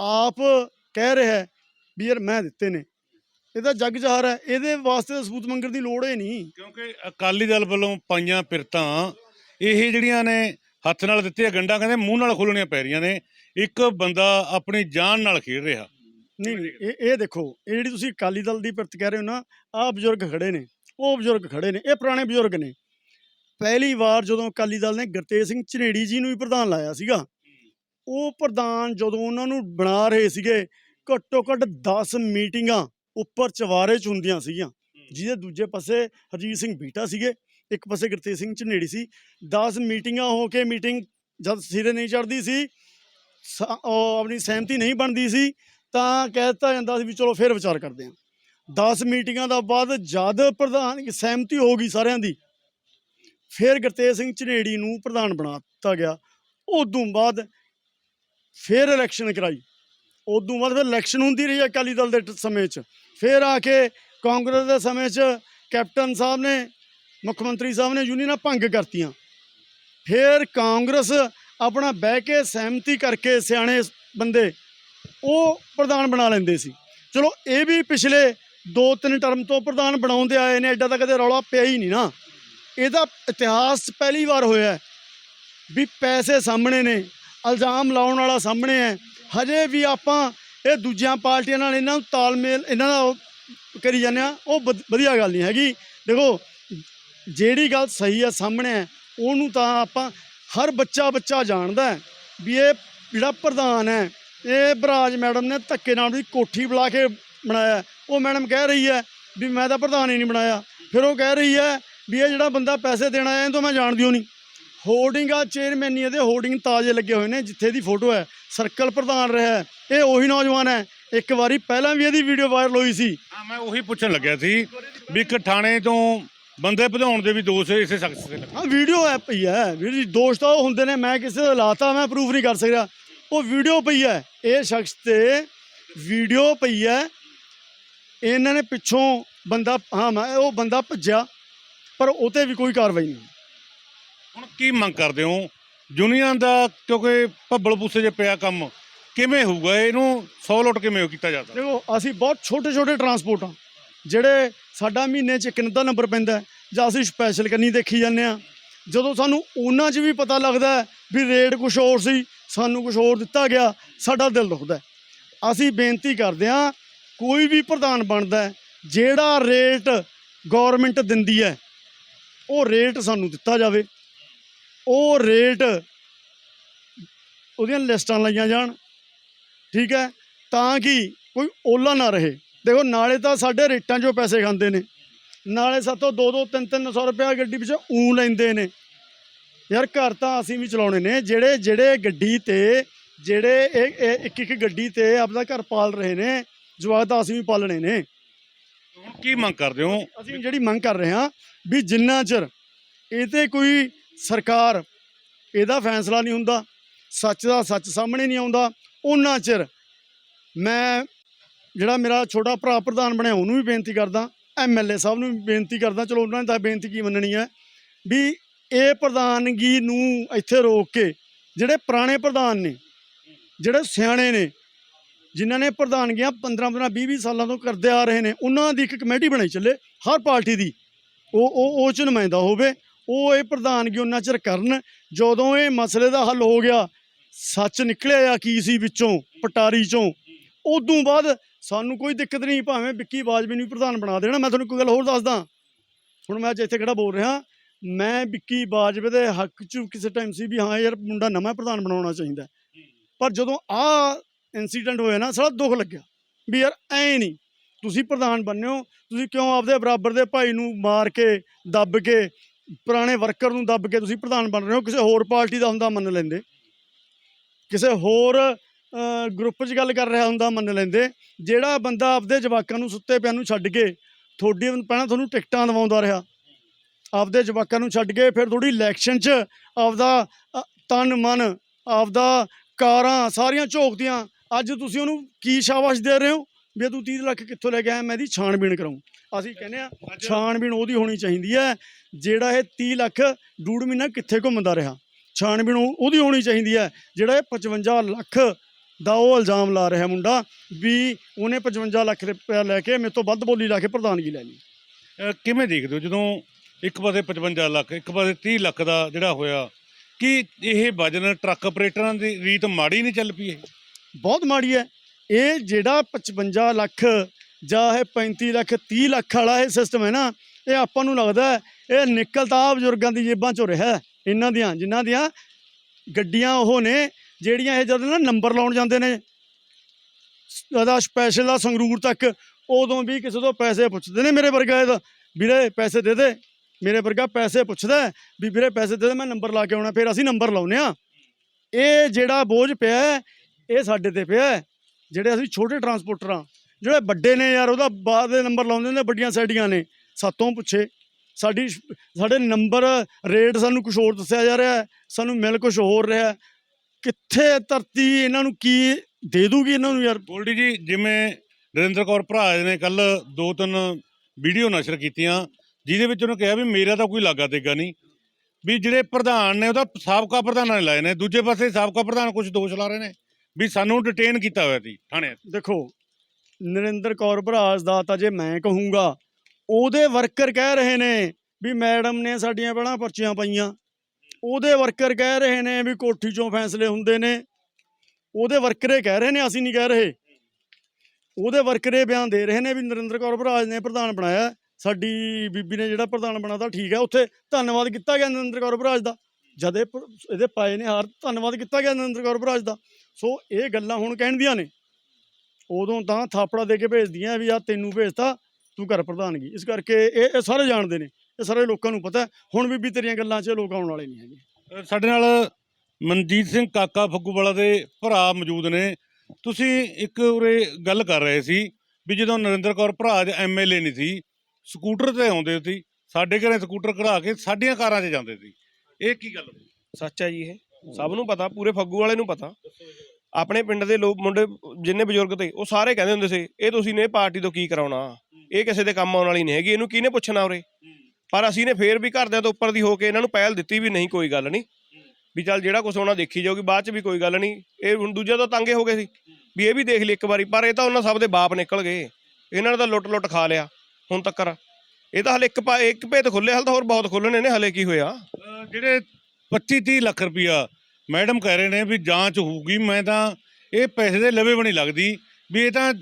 ਆਪ ਕਹਿ ਰਿਹਾ ਵੀ ਯਾਰ ਮੈਂ ਦਿੱਤੇ ਨੇ। ਇਹਦਾ ਜੱਗ ਜ਼ਾਹਰ ਹੈ ਇਹਦੇ ਵਾਸਤੇ ਤਾਂ ਸਬੂਤ ਮੰਗਣ ਦੀ ਲੋੜ ਹੀ ਨਹੀਂ। ਕਿਉਂਕਿ ਅਕਾਲੀ ਦਲ ਵੱਲੋਂ ਪਾਈਆਂ ਪਿਰਤਾਂ ਇਹ ਜਿਹੜੀਆਂ ਨੇ ਹੱਥ ਨਾਲ ਦਿੱਤੀਆਂ ਗੰਡਾਂ ਕਹਿੰਦੇ ਮੂੰਹ ਨਾਲ ਖੋਲਣੀਆਂ ਪੈ ਰਹੀਆਂ ਨੇ ਇੱਕ ਬੰਦਾ ਆਪਣੀ ਜਾਨ ਨਾਲ ਖੇਡ ਰਿਹਾ। ਨਹੀਂ ਨਹੀਂ ਇਹ ਇਹ ਦੇਖੋ ਇਹ ਜਿਹੜੀ ਤੁਸੀਂ ਅਕਾਲੀ ਦਲ ਦੀ ਪਿਰਤ ਕਹਿ ਰਹੇ ਹੋ ਨਾ ਆਹ ਬਜ਼ੁਰਗ ਖੜੇ ਨੇ। ਉਹ ਬਜ਼ੁਰਗ ਖੜੇ ਨੇ, ਇਹ ਪੁਰਾਣੇ ਬਜ਼ੁਰਗ ਨੇ। ਪਹਿਲੀ ਵਾਰ ਜਦੋਂ ਅਕਾਲੀ ਦਲ ਨੇ ਗੁਰਤੇਜ ਸਿੰਘ ਝਨੇੜੀ ਜੀ ਨੂੰ ਵੀ ਪ੍ਰਧਾਨ ਲਾਇਆ ਸੀਗਾ, ਉਹ ਪ੍ਰਧਾਨ ਜਦੋਂ ਉਹਨਾਂ ਨੂੰ ਬਣਾ ਰਹੇ ਸੀਗੇ, ਘੱਟੋ ਘੱਟ 10 ਮੀਟਿੰਗਾਂ ਉੱਪਰ ਚਵਾਰੇ ਚ ਹੁੰਦੀਆਂ ਸੀਗੀਆਂ, ਜਿਹਦੇ ਦੂਜੇ ਪਾਸੇ ਹਰਜੀਤ ਸਿੰਘ ਬੀਟਾ ਸੀਗੇ, ਇੱਕ ਪਾਸੇ ਗੁਰਤੇਜ ਸਿੰਘ ਝਨੇੜੀ ਸੀ। 10 ਮੀਟਿੰਗਾਂ ਹੋ ਕੇ ਮੀਟਿੰਗ ਜਦ ਸਿਰੇ ਨਹੀਂ ਚੜਦੀ ਸੀ ਆਪਣੀ ਸਹਿਮਤੀ ਨਹੀਂ ਬਣਦੀ ਸੀ, ਤਾਂ ਕਹਿ ਦਿੱਤਾ ਜਾਂਦਾ ਸੀ ਵੀ ਚਲੋ ਫਿਰ ਵਿਚਾਰ ਕਰਦੇ ਹਾਂ 10 ਮੀਟਿੰਗਾਂ ਦਾ ਬਾਅਦ ਜਦ ਪ੍ਰਧਾਨ ਸਹਿਮਤੀ ਹੋ ਗਈ ਸਾਰਿਆਂ ਦੀ, ਫਿਰ ਗੁਰਤੇਜ ਸਿੰਘ ਝਨੇੜੀ ਨੂੰ ਪ੍ਰਧਾਨ ਬਣਾ ਦਿੱਤਾ ਗਿਆ। ਉਦੋਂ ਬਾਅਦ ਫਿਰ ਇਲੈਕਸ਼ਨ ਕਰਾਈ। ਉਦੋਂ ਬਾਅਦ ਫਿਰ ਇਲੈਕਸ਼ਨ ਹੁੰਦੀ ਰਹੀ ਅਕਾਲੀ ਦਲ ਦੇ ਟ- ਸਮੇਂ 'ਚ। ਫਿਰ ਆ ਕੇ ਕਾਂਗਰਸ ਦੇ ਸਮੇਂ 'ਚ ਕੈਪਟਨ ਸਾਹਿਬ ਨੇ, ਮੁੱਖ ਮੰਤਰੀ ਸਾਹਿਬ ਨੇ ਯੂਨੀਅਨਾਂ ਭੰਗ ਕਰਤੀਆਂ। ਫਿਰ ਕਾਂਗਰਸ ਆਪਣਾ ਬਹਿ ਕੇ ਸਹਿਮਤੀ ਕਰਕੇ ਸਿਆਣੇ ਬੰਦੇ ਉਹ ਪ੍ਰਧਾਨ ਬਣਾ ਲੈਂਦੇ ਸੀ। ਚਲੋ ਇਹ ਵੀ ਪਿਛਲੇ 2-3 ਟਰਮ ਤੋਂ ਪ੍ਰਧਾਨ ਬਣਾਉਂਦੇ ਆਏ ਨੇ, ਐਡਾ ਤਾਂ ਕਦੇ ਰੌਲਾ ਪਿਆ ਹੀ ਨਹੀਂ ਨਾ। ਇਹਦਾ ਇਤਿਹਾਸ ਪਹਿਲੀ ਵਾਰ ਹੋਇਆ ਵੀ ਪੈਸੇ ਸਾਹਮਣੇ ਨੇ, ਇਲਜ਼ਾਮ ਲਾਉਣ ਵਾਲਾ ਸਾਹਮਣੇ ਹੈ। ਹਜੇ ਵੀ ਆਪਾਂ ਇਹ ਦੂਜੀਆਂ ਪਾਰਟੀਆਂ ਨਾਲ ਇਹਨਾਂ ਨੂੰ ਤਾਲਮੇਲ, ਇਹਨਾਂ ਦਾ ਕਰੀ ਜਾਂਦੇ ਆ ਉਹ ਵਧੀਆ ਗੱਲ ਨਹੀਂ ਹੈਗੀ। ਦੇਖੋ, ਜਿਹੜੀ ਗੱਲ ਸਹੀ ਹੈ ਸਾਹਮਣੇ ਹੈ, ਉਹਨੂੰ ਤਾਂ ਆਪਾਂ ਹਰ ਬੱਚਾ ਬੱਚਾ ਜਾਣਦਾ ਵੀ ਇਹ ਜਿਹੜਾ ਪ੍ਰਧਾਨ ਹੈ, ਇਹ ਬਰਾਜ ਮੈਡਮ ਨੇ ਧੱਕੇ ਨਾਲ ਦੀ ਕੋਠੀ ਬੁਲਾ ਕੇ ਬਣਾਇਆ। ਉਹ ਮੈਡਮ ਕਹਿ ਰਹੀ ਹੈ ਵੀ ਮੈਂ ਤਾਂ ਪ੍ਰਧਾਨ ਹੀ ਨਹੀਂ ਬਣਾਇਆ। ਫਿਰ ਉਹ ਕਹਿ ਰਹੀ ਹੈ ਵੀ ਇਹ ਜਿਹੜਾ ਬੰਦਾ ਪੈਸੇ ਦੇਣ ਆਇਆ ਇਹ ਤੋਂ ਮੈਂ ਜਾਣਦੀ ਹੋ ਨਹੀਂ ਹੋਰਡਿੰਗ ਆ ਚੇਅਰਮੈਨੀ ਇਹਦੇ ਹੋਰਡਿੰਗ ਤਾਜ਼ੇ ਲੱਗੇ ਹੋਏ ਨੇ ਜਿੱਥੇ ਦੀ ਫੋਟੋ ਹੈ ਸਰਕਲ ਪ੍ਰਧਾਨ ਰਿਹਾ। ਇਹ ਉਹੀ ਨੌਜਵਾਨ ਹੈ। ਇੱਕ ਵਾਰੀ ਪਹਿਲਾਂ ਵੀ ਇਹਦੀ ਵੀਡੀਓ ਵਾਇਰਲ ਹੋਈ ਸੀ। ਹਾਂ ਮੈਂ ਉਹੀ ਪੁੱਛਣ ਲੱਗਿਆ ਸੀ ਵੀ ਇੱਕ ਥਾਣੇ ਤੋਂ ਬੰਦੇ ਵਧਾਉਣ ਦੇ ਵੀ ਦੋਸ਼ ਇਸੇ ਸ਼ਖਸ ਦੇ ਲੱਗੇ। ਹਾਂ ਵੀਡੀਓ ਹੈ ਪਈ ਹੈ। ਵੀਰ ਜੀ ਦੋਸਤ ਤਾਂ ਉਹ ਹੁੰਦੇ ਨੇ ਮੈਂ ਕਿਸੇ ਦਾ ਲਾਤਾ ਮੈਂ ਪ੍ਰੂਫ ਨਹੀਂ ਕਰ ਸਕਦਾ। ਉਹ ਵੀਡੀਓ ਪਈ ਹੈ। ਇਹ ਸ਼ਖਸ ਤੇ ਵੀਡੀਓ ਪਈ ਹੈ। ਇਹਨਾਂ ਨੇ ਪਿੱਛੋਂ ਬੰਦਾ ਹਾਂ ਮੈਂ ਉਹ ਬੰਦਾ ਭੱਜਿਆ ਪਰ ਉਹ ਤੇ ਵੀ ਕੋਈ ਕਾਰਵਾਈ ਨਹੀਂ ਹੁਣ ਕੀ ਮੰਗ ਕਰਦੇ ਹੋ? ਯੂਨੀਅਨ ਦਾ ਕਿਉਂਕਿ ਭੱਬਲ ਪੂਸੇ 'ਚ ਪਿਆ ਕੰਮ ਕਿਵੇਂ ਹੋਊਗਾ? ਇਹਨੂੰ 100 ਲੁੱਟ ਕਿਵੇਂ ਕੀਤਾ ਜਾ ਸਕਦਾ ਦੇਖੋ ਅਸੀਂ ਬਹੁਤ ਛੋਟੇ ਛੋਟੇ ਟਰਾਂਸਪੋਰਟ ਆ ਜਿਹੜੇ ਸਾਡਾ ਮਹੀਨੇ 'ਚ ਇੱਕ ਅੱਧਾ ਨੰਬਰ ਪੈਂਦਾ ਜਾਂ ਅਸੀਂ ਸਪੈਸ਼ਲ ਕੰਨੀ ਦੇਖੀ ਜਾਂਦੇ ਆ ਜਦੋਂ ਸਾਨੂੰ ਉਹਨਾਂ 'ਚ ਵੀ ਪਤਾ ਲੱਗਦਾ ਵੀ ਰੇਟ ਕੁਝ ਹੋਰ ਸੀ ਸਾਨੂੰ ਕੁਝ ਹੋਰ ਦਿੱਤਾ ਗਿਆ ਸਾਡਾ ਦਿਲ ਦੁਖਦਾ। ਅਸੀਂ ਬੇਨਤੀ ਕਰਦੇ ਆ ਕੋਈ ਵੀ ਪ੍ਰਧਾਨ ਬਣਦਾ ਜਿਹੜਾ ਰੇਟ ਗਵਰਨਮੈਂਟ ਦਿੰਦੀ ਹੈ, ਉਹ ਰੇਟ ਸਾਨੂੰ ਦਿੱਤਾ ਜਾਵੇ। ਉਹ ਰੇਟ ਉਹਦੀਆਂ ਲਿਸਟਾਂ ਲਾਈਆਂ ਜਾਣ, ਠੀਕ ਹੈ? ਤਾਂ ਕਿ ਕੋਈ ਓਲਾ ਨਾ ਰਹੇ। ਦੇਖੋ, ਨਾਲੇ ਤਾਂ ਸਾਡੇ ਰੇਟਾਂ 'ਚੋਂ ਪੈਸੇ ਖਾਂਦੇ ਨੇ। ਨਾਲੇ ਸਾਤੋਂ 2-2 3-300 ਰੁਪਏ ਗੱਡੀ ਵਿੱਚ ਊਂ ਲੈਂਦੇ ਨੇ। ਯਾਰ, ਘਰ ਤਾਂ ਅਸੀਂ ਵੀ ਚਲਾਉਣੇ ਨੇ, ਜਿਹੜੇ ਜਿਹੜੇ ਗੱਡੀ ਤੇ, ਜਿਹੜੇ ਇਹ ਇੱਕ ਇੱਕ ਗੱਡੀ ਤੇ ਆਪਦਾ ਘਰ ਪਾਲ ਰਹੇ ਨੇ ਜਵਾਕ ਤਾਂ ਅਸੀਂ ਵੀ ਪਾਲਣੇ ਨੇ। ਹੁਣ ਕੀ ਮੰਗ ਕਰਦੇ ਹੋ? ਅਸੀਂ ਜਿਹੜੀ ਮੰਗ ਕਰ ਰਹੇ ਹਾਂ ਵੀ ਜਿੰਨਾ ਚਿਰ ਇਹ ਤੇ ਕੋਈ ਸਰਕਾਰ ਇਹਦਾ ਫੈਸਲਾ ਨਹੀਂ ਹੁੰਦਾ ਸੱਚ ਦਾ ਸੱਚ ਸਾਹਮਣੇ ਨਹੀਂ ਆਉਂਦਾ ਉਹਨਾਂ ਚਿਰ ਮੈਂ ਜਿਹੜਾ ਮੇਰਾ ਛੋਟਾ ਭਰਾ ਪ੍ਰਧਾਨ ਬਣਿਆ ਉਹਨੂੰ ਵੀ ਬੇਨਤੀ ਕਰਦਾ ਐਮਐਲਏ ਸਾਹਿਬ ਨੂੰ ਵੀ ਬੇਨਤੀ ਕਰਦਾ ਚਲੋ ਉਹਨਾਂ ਨੇ ਤਾਂ ਬੇਨਤੀ ਕੀ ਮੰਨਣੀ ਹੈ ਵੀ ਇਹ ਪ੍ਰਧਾਨਗੀ ਨੂੰ ਇੱਥੇ ਰੋਕ ਕੇ ਜਿਹੜੇ ਪੁਰਾਣੇ ਪ੍ਰਧਾਨ ਨੇ ਜਿਹੜੇ ਸਿਆਣੇ ਨੇ ਜਿਨ੍ਹਾਂ ਨੇ ਪ੍ਰਧਾਨਗੀਆਂ 15 15 20 20 ਸਾਲਾਂ ਤੋਂ ਕਰਦੇ ਆ ਰਹੇ ਨੇ, ਉਹਨਾਂ ਦੀ ਇੱਕ ਕਮੇਟੀ ਬਣਾਈ ਚੱਲੇ, ਹਰ ਪਾਰਟੀ ਦੀ। ਉਹ ਉਹ ਉਹ ਚ ਨੁਮਾਇੰਦਾ ਹੋਵੇ, ਉਹ ਇਹ ਪ੍ਰਧਾਨਗੀ ਉਹਨਾਂ ਚਿਰ ਕਰਨ, ਜਦੋਂ ਇਹ ਮਸਲੇ ਦਾ ਹੱਲ ਹੋ ਗਿਆ, ਸੱਚ ਨਿਕਲਿਆ ਆ ਕੀ ਸੀ ਵਿੱਚੋਂ, ਪਟਾਰੀ ਚੋਂ। ਉਦੋਂ ਬਾਅਦ ਸਾਨੂੰ ਕੋਈ ਦਿੱਕਤ ਨਹੀਂ, ਭਾਵੇਂ ਵਿੱਕੀ ਬਾਜਵੇ ਨੂੰ ਪ੍ਰਧਾਨ ਬਣਾ ਦੇਣਾ, ਮੈਂ ਤੁਹਾਨੂੰ ਕੋਈ ਗੱਲ ਹੋਰ ਦੱਸਦਾ। ਹੁਣ ਮੈਂ ਅੱਜ ਇੱਥੇ ਕਿਹੜਾ ਬੋਲ ਰਿਹਾ, ਮੈਂ ਵਿੱਕੀ ਬਾਜਵੇ ਦੇ ਹੱਕ 'ਚ ਕਿਸੇ ਟਾਈਮ ਸੀ ਵੀ ਹਾਂ ਯਾਰ ਮੁੰਡਾ ਨਵਾਂ ਪ੍ਰਧਾਨ ਬਣਾਉਣਾ ਚਾਹੀਦਾ। ਪਰ ਜਦੋਂ ਆ ਇਨਸੀਡੈਂਟ ਹੋਇਆ ਨਾ, ਸਾਲਾ ਦੁੱਖ ਲੱਗਿਆ ਵੀ ਯਾਰ ਐ ਨਹੀਂ, ਤੁਸੀਂ ਪ੍ਰਧਾਨ ਬੰਨੇ ਹੋ, ਤੁਸੀਂ ਕਿਉਂ ਆਪਦੇ ਬਰਾਬਰ ਦੇ ਭਾਈ ਨੂੰ ਮਾਰ ਕੇ, ਦੱਬ ਕੇ, ਪੁਰਾਣੇ ਵਰਕਰ ਨੂੰ ਦੱਬ ਕੇ ਤੁਸੀਂ ਪ੍ਰਧਾਨ ਬਣ ਰਹੇ ਹੋ, ਕਿਸੇ ਹੋਰ ਪਾਰਟੀ ਦਾ ਹੁੰਦਾ ਮੰਨ ਲੈਂਦੇ। ਕਿਸੇ ਹੋਰ ਗਰੁੱਪ 'ਚ ਗੱਲ ਕਰ ਰਿਹਾ ਹੁੰਦਾ ਮੰਨ ਲੈਂਦੇ, ਜਿਹੜਾ ਬੰਦਾ ਆਪਦੇ ਜਵਾਕਾਂ ਨੂੰ ਸੁੱਤੇ ਪਿਆਂ ਨੂੰ ਛੱਡ ਕੇ, ਤੁਹਾਡੀ ਪਹਿਲਾਂ ਤੁਹਾਨੂੰ ਟਿਕਟਾਂ ਦਿਵਾਉਂਦਾ ਰਿਹਾ। ਆਪਦੇ ਜਵਾਕਾਂ ਨੂੰ ਛੱਡ ਕੇ ਫਿਰ ਥੋੜੀ ਇਲੈਕਸ਼ਨ 'ਚ ਆਪਦਾ ਤਨ, ਮਨ, ਆਪਦਾ ਕਾਰਾਂ ਸਾਰੀਆਂ ਝੋਕਦੀਆਂ ਅੱਜ ਤੁਸੀਂ ਉਹਨੂੰ ਕੀ ਸ਼ਾਬਾਸ਼ ਦੇ ਰਹੇ ਹੋ? ਵੀ ਤੂੰ 30 ਲੱਖ ਕਿੱਥੋਂ ਲੈ ਕੇ ਆਇਆ? ਮੈਂ ਇਹਦੀ ਛਾਣਬੀਣ ਕਰਾਉਂ ਅਸੀਂ ਕਹਿੰਦੇ ਆ ਛਾਣਬੀਣ ਉਹਦੀ ਹੋਣੀ ਚਾਹੀਦੀ ਹੈ ਜਿਹੜਾ ਇਹ 30 ਲੱਖ ਡੂਢ ਮਹੀਨਾ ਕਿੱਥੇ ਘੁੰਮਦਾ ਰਿਹਾ। ਛਾਣਬੀਣ ਉਹ- ਉਹਦੀ ਹੋਣੀ ਚਾਹੀਦੀ ਹੈ ਜਿਹੜਾ ਇਹ 55 ਲੱਖ ਦਾ ਉਹ ਇਲਜ਼ਾਮ ਲਾ ਰਿਹਾ ਮੁੰਡਾ ਵੀ ਉਹਨੇ 55 ਲੱਖ ਰੁਪਇਆ ਲੈ ਕੇ ਮੇਰੇ ਤੋਂ ਵੱਧ ਬੋਲੀ ਲਾ ਕੇ ਪ੍ਰਧਾਨਗੀ ਲੈ ਲਈ। ਕਿਵੇਂ ਦੇਖਦੇ ਹੋ ਜਦੋਂ ਇੱਕ ਪਾਸੇ 55 ਲੱਖ ਇੱਕ ਪਾਸੇ 30 ਲੱਖ ਦਾ ਜਿਹੜਾ ਹੋਇਆ ਕੀ ਇਹ ਵਜਨ ਟਰੱਕ ਆਪਰੇਟਰਾਂ ਦੀ ਰੀਤ ਮਾੜੀ ਨਹੀਂ ਚੱਲ ਪਈ ਇਹ? ਬਹੁਤ ਮਾੜੀ ਹੈ। ਇਹ ਜਿਹੜਾ 55 ਲੱਖ ਜਾਂ ਇਹ 35 ਲੱਖ 30 ਲੱਖ ਵਾਲਾ ਇਹ ਸਿਸਟਮ ਹੈ ਨਾ, ਇਹ ਆਪਾਂ ਨੂੰ ਲੱਗਦਾ ਇਹ ਨਿਕਲ ਤਾਂ ਬਜ਼ੁਰਗਾਂ ਦੀ ਜੇਬਾਂ ਚੋਂ ਰਿਹਾ ਇਹਨਾਂ ਦੀਆਂ, ਜਿਨ੍ਹਾਂ ਦੀਆਂ ਗੱਡੀਆਂ ਉਹ ਨੇ, ਜਿਹੜੀਆਂ ਇਹ ਜਦੋਂ ਨਾ ਨੰਬਰ ਲਾਉਣ ਜਾਂਦੇ ਨੇ, ਉਹਦਾ ਸਪੈਸ਼ਲ ਦਾ ਸੰਗਰੂਰ ਤੱਕ, ਉਦੋਂ ਵੀ ਕਿਸੇ ਤੋਂ ਪੈਸੇ ਪੁੱਛਦੇ ਨੇ ਮੇਰੇ ਵਰਗਾ ਇਹਦਾ, ਵੀਰੇ ਪੈਸੇ ਦੇ ਦੇ, ਮੇਰੇ ਵਰਗਾ ਪੈਸੇ ਪੁੱਛਦਾ ਵੀ ਵੀਰੇ ਪੈਸੇ ਦੇ ਦੇ, ਮੈਂ ਨੰਬਰ ਲਾ ਕੇ ਆਉਣਾ, ਫਿਰ ਅਸੀਂ ਨੰਬਰ ਲਾਉਨੇ ਆ ਇਹ ਜਿਹੜਾ ਬੋਝ ਪਿਆ ਇਹ ਸਾਡੇ ਤੇ ਪਿਆ ਜਿਹੜੇ ਅਸੀਂ ਛੋਟੇ ਟਰਾਂਸਪੋਰਟਰ ਆ ਜਿਹੜੇ ਵੱਡੇ ਨੇ ਯਾਰ, ਉਹਦਾ ਬਾਅਦ ਦੇ ਨੰਬਰ ਲਾਉਂਦੇ ਨੇ ਵੱਡੀਆਂ ਸਾਈਡੀਆਂ ਨੇ। ਸਾਤੋਂ ਪੁੱਛੇ, ਸਾਡੀ ਸਾਡੇ ਨੰਬਰ ਰੇਟ ਸਾਨੂੰ ਕੁਝ ਹੋਰ ਦੱਸਿਆ ਜਾ ਰਿਹਾ ਸਾਨੂੰ ਮਿਲ ਕੁਝ ਹੋਰ ਰਿਹਾ ਕਿੱਥੇ ਧਰਤੀ? ਇਹਨਾਂ ਨੂੰ ਕੀ ਦੇ ਦੂਗੀ ਇਹਨਾਂ ਨੂੰ ਯਾਰ? ਗੋਲਡੀ ਜੀ, ਜਿਵੇਂ ਨਰਿੰਦਰ ਕੌਰ ਭਰਾ ਨੇ ਕੱਲ ਦੋ ਤਿੰਨ ਵੀਡੀਓ ਨਸ਼ਰ ਕੀਤੀਆਂ, ਜਿਹਦੇ ਵਿੱਚ ਉਹਨੇ ਕਿਹਾ ਵੀ ਮੇਰਾ ਤਾਂ ਕੋਈ ਲਾਗਾ ਦੇਗਾ ਨਹੀਂ। ਵੀ ਜਿਹੜੇ ਪ੍ਰਧਾਨ ਨੇ, ਉਹਦਾ ਸਾਬਕਾ ਪ੍ਰਧਾਨਾਂ ਨੇ ਲਾਏ ਨੇ, ਦੂਜੇ ਪਾਸੇ ਸਾਬਕਾ ਪ੍ਰਧਾਨ ਕੁਝ ਦੋਸ਼ ਲਾ ਰਹੇ ਨੇ। ਵੀ ਸਾਨੂੰ ਡਿਟੇਨ ਕੀਤਾ ਹੋਇਆ ਸੀ ਥਾਣੇ 'ਚ। ਦੇਖੋ, ਨਰਿੰਦਰ ਕੌਰ ਭਰਾਜ ਦਾ ਤਾਂ ਜੇ ਮੈਂ ਕਹੂੰਗਾ, ਉਹਦੇ ਵਰਕਰ ਕਹਿ ਰਹੇ ਨੇ ਵੀ ਮੈਡਮ ਨੇ ਸਾਡੀਆਂ ਪਹਿਲਾਂ ਪਰਚੀਆਂ ਪਾਈਆਂ। ਉਹਦੇ ਵਰਕਰ ਕਹਿ ਰਹੇ ਨੇ ਵੀ ਕੋਠੀ ਚੋਂ ਫੈਸਲੇ ਹੁੰਦੇ ਨੇ। ਉਹਦੇ ਵਰਕਰੇ ਕਹਿ ਰਹੇ ਨੇ, ਅਸੀਂ ਨਹੀਂ ਕਹਿ ਰਹੇ। ਉਹਦੇ ਵਰਕਰੇ ਬਿਆਨ ਦੇ ਰਹੇ ਨੇ ਵੀ ਨਰਿੰਦਰ ਕੌਰ ਭਰਾਜ ਨੇ ਪ੍ਰਧਾਨ ਬਣਾਇਆ। ਸਾਡੀ ਬੀਬੀ ਨੇ ਜਿਹੜਾ ਪ੍ਰਧਾਨ ਬਣਾਤਾ ਠੀਕ ਹੈ, ਉੱਥੇ ਧੰਨਵਾਦ ਕੀਤਾ ਗਿਆ ਨਰਿੰਦਰ ਕੌਰ ਭਰਾਜ ਦਾ। ਜਦ ਇਹਦੇ ਪਾਏ ਨੇ ਹਾਰ, ਧੰਨਵਾਦ ਕੀਤਾ ਗਿਆ ਨਰਿੰਦਰ ਕੌਰ ਭਰਾਜ ਦਾ। ਸੋ ਇਹ ਗੱਲਾਂ ਹੁਣ ਕਹਿਣ ਦੀਆਂ ਨੇ। ਉਦੋਂ ਤਾਂ ਥਾਪੜਾ ਦੇ ਕੇ ਭੇਜਦੀਆਂ ਵੀ ਆ ਤੈਨੂੰ ਭੇਜਤਾ ਤੂੰ ਘਰ ਪ੍ਰਧਾਨਗੀ ਇਸ ਕਰਕੇ ਇਹ ਇਹ ਸਾਰੇ ਜਾਣਦੇ ਨੇ। ਇਹ ਸਾਰੇ ਲੋਕਾਂ ਨੂੰ ਪਤਾ। ਹੁਣ ਵੀ ਵੀ ਤੇਰੀਆਂ ਗੱਲਾਂ 'ਚ ਲੋਕ ਆਉਣ ਵਾਲੇ ਨਹੀਂ ਹੈਗੇ। ਸਾਡੇ ਨਾਲ ਮਨਜੀਤ ਸਿੰਘ ਕਾਕਾ ਫੱਗੂਵਾਲਾ ਦੇ ਭਰਾ ਮੌਜੂਦ ਨੇ। ਤੁਸੀਂ ਇੱਕ ਉਰੇ ਗੱਲ ਕਰ ਰਹੇ ਸੀ ਵੀ ਜਦੋਂ ਨਰਿੰਦਰ ਕੌਰ ਭਰਾਜ ਐਮਐਲਏ ਨਹੀਂ ਸੀ ਸਕੂਟਰ ਤੇ ਆਉਂਦੇ ਸੀ। ਸਾਡੇ ਘਰੇ ਸਕੂਟਰ ਕਢਾ ਕੇ ਸਾਡੀਆਂ ਕਾਰਾਂ 'ਚ ਜਾਂਦੇ ਸੀ। ਇਹ ਕੀ ਗੱਲ ਹੋਈ? ਸੱਚ ਹੈ ਜੀ ਇਹ। ਸਭ ਨੂੰ ਪਤਾ ਪੂਰੇ ਫੱਗੂ ਵਾਲੇ ਨੂੰ ਪਤਾ। ਆਪਣੇ ਪਿੰਡ ਦੇ ਲੋਕ, ਮੁੰਡੇ ਜਿੰਨੇ ਬਜ਼ੁਰਗ ਤੇ, ਉਹ ਸਾਰੇ ਕਹਿੰਦੇ ਹੁੰਦੇ ਸੀ, ਇਹ ਤੁਸੀਂ ਨੇ ਪਾਰਟੀ ਤੋਂ ਕੀ ਕਰਾਉਣਾ? ਇਹ ਕਿਸੇ ਦੇ ਕੰਮ ਆਉਣ ਵਾਲੀ ਨਹੀਂ ਹੈਗੀ, ਇਹਨੂੰ ਕਿਹਨੇ ਪੁੱਛਣਾ ਉਰੇ? ਪਰ ਅਸੀਂ ਨੇ ਫੇਰ ਵੀ ਘਰਦਿਆਂ ਤੋਂ ਉੱਪਰ ਦੀ ਹੋ ਕੇ ਇਹਨਾਂ ਨੂੰ ਪਹਿਲ ਦਿੱਤੀ ਵੀ ਨਹੀਂ, ਕੋਈ ਗੱਲ ਨਹੀਂ। ਵੀ ਚੱਲ ਜਿਹੜਾ ਕੁਝ ਹੋਣਾ ਦੇਖੀ ਜਾਊਗੀ, ਬਾਅਦ ਚ ਵੀ ਕੋਈ ਗੱਲ ਨਹੀਂ। ਇਹ ਹੁਣ ਦੂਜਿਆਂ ਤੋਂ ਤੰਗੇ ਹੋ ਗਏ ਸੀ। ਵੀ ਇਹ ਵੀ ਦੇਖ ਲਈ ਇੱਕ ਵਾਰੀ, ਪਰ ਇਹ ਤਾਂ ਉਹਨਾਂ ਸਭ ਦੇ ਬਾਪ ਨਿਕਲ ਗਏ। ਇਹਨਾਂ ਨੇ ਤਾਂ ਲੁੱਟ ਲੁੱਟ ਖਾ ਲਿਆ, ਹੁਣ ਤੱਕ ਇਹ ਤਾਂ ਹਲੇ ਇੱਕ ਪਾ- ਇੱਕ ਭੇਤ ਖੁੱਲੇ ਹਲ ਤਾਂ ਹੋਰ ਬਹੁਤ ਖੁੱਲਣੇ ਨੇ, ਹਲੇ ਕੀ ਹੋਇਆ? ਜਿਹੜੇ 25 30 ਲੱਖ ਰੁਪਇਆ ਮੈਡਮ ਕਹਿ ਰਹੇ ਨੇ ਵੀ ਜਾਂਚ ਹੋਊਗੀ, ਮੈਂ ਤਾਂ ਇਹ ਪੈਸੇ ਦੇ ਲਵੇ ਬਣੀ ਲੱਗਦੀ, ਵੀ ਇਹ ਤਾਂ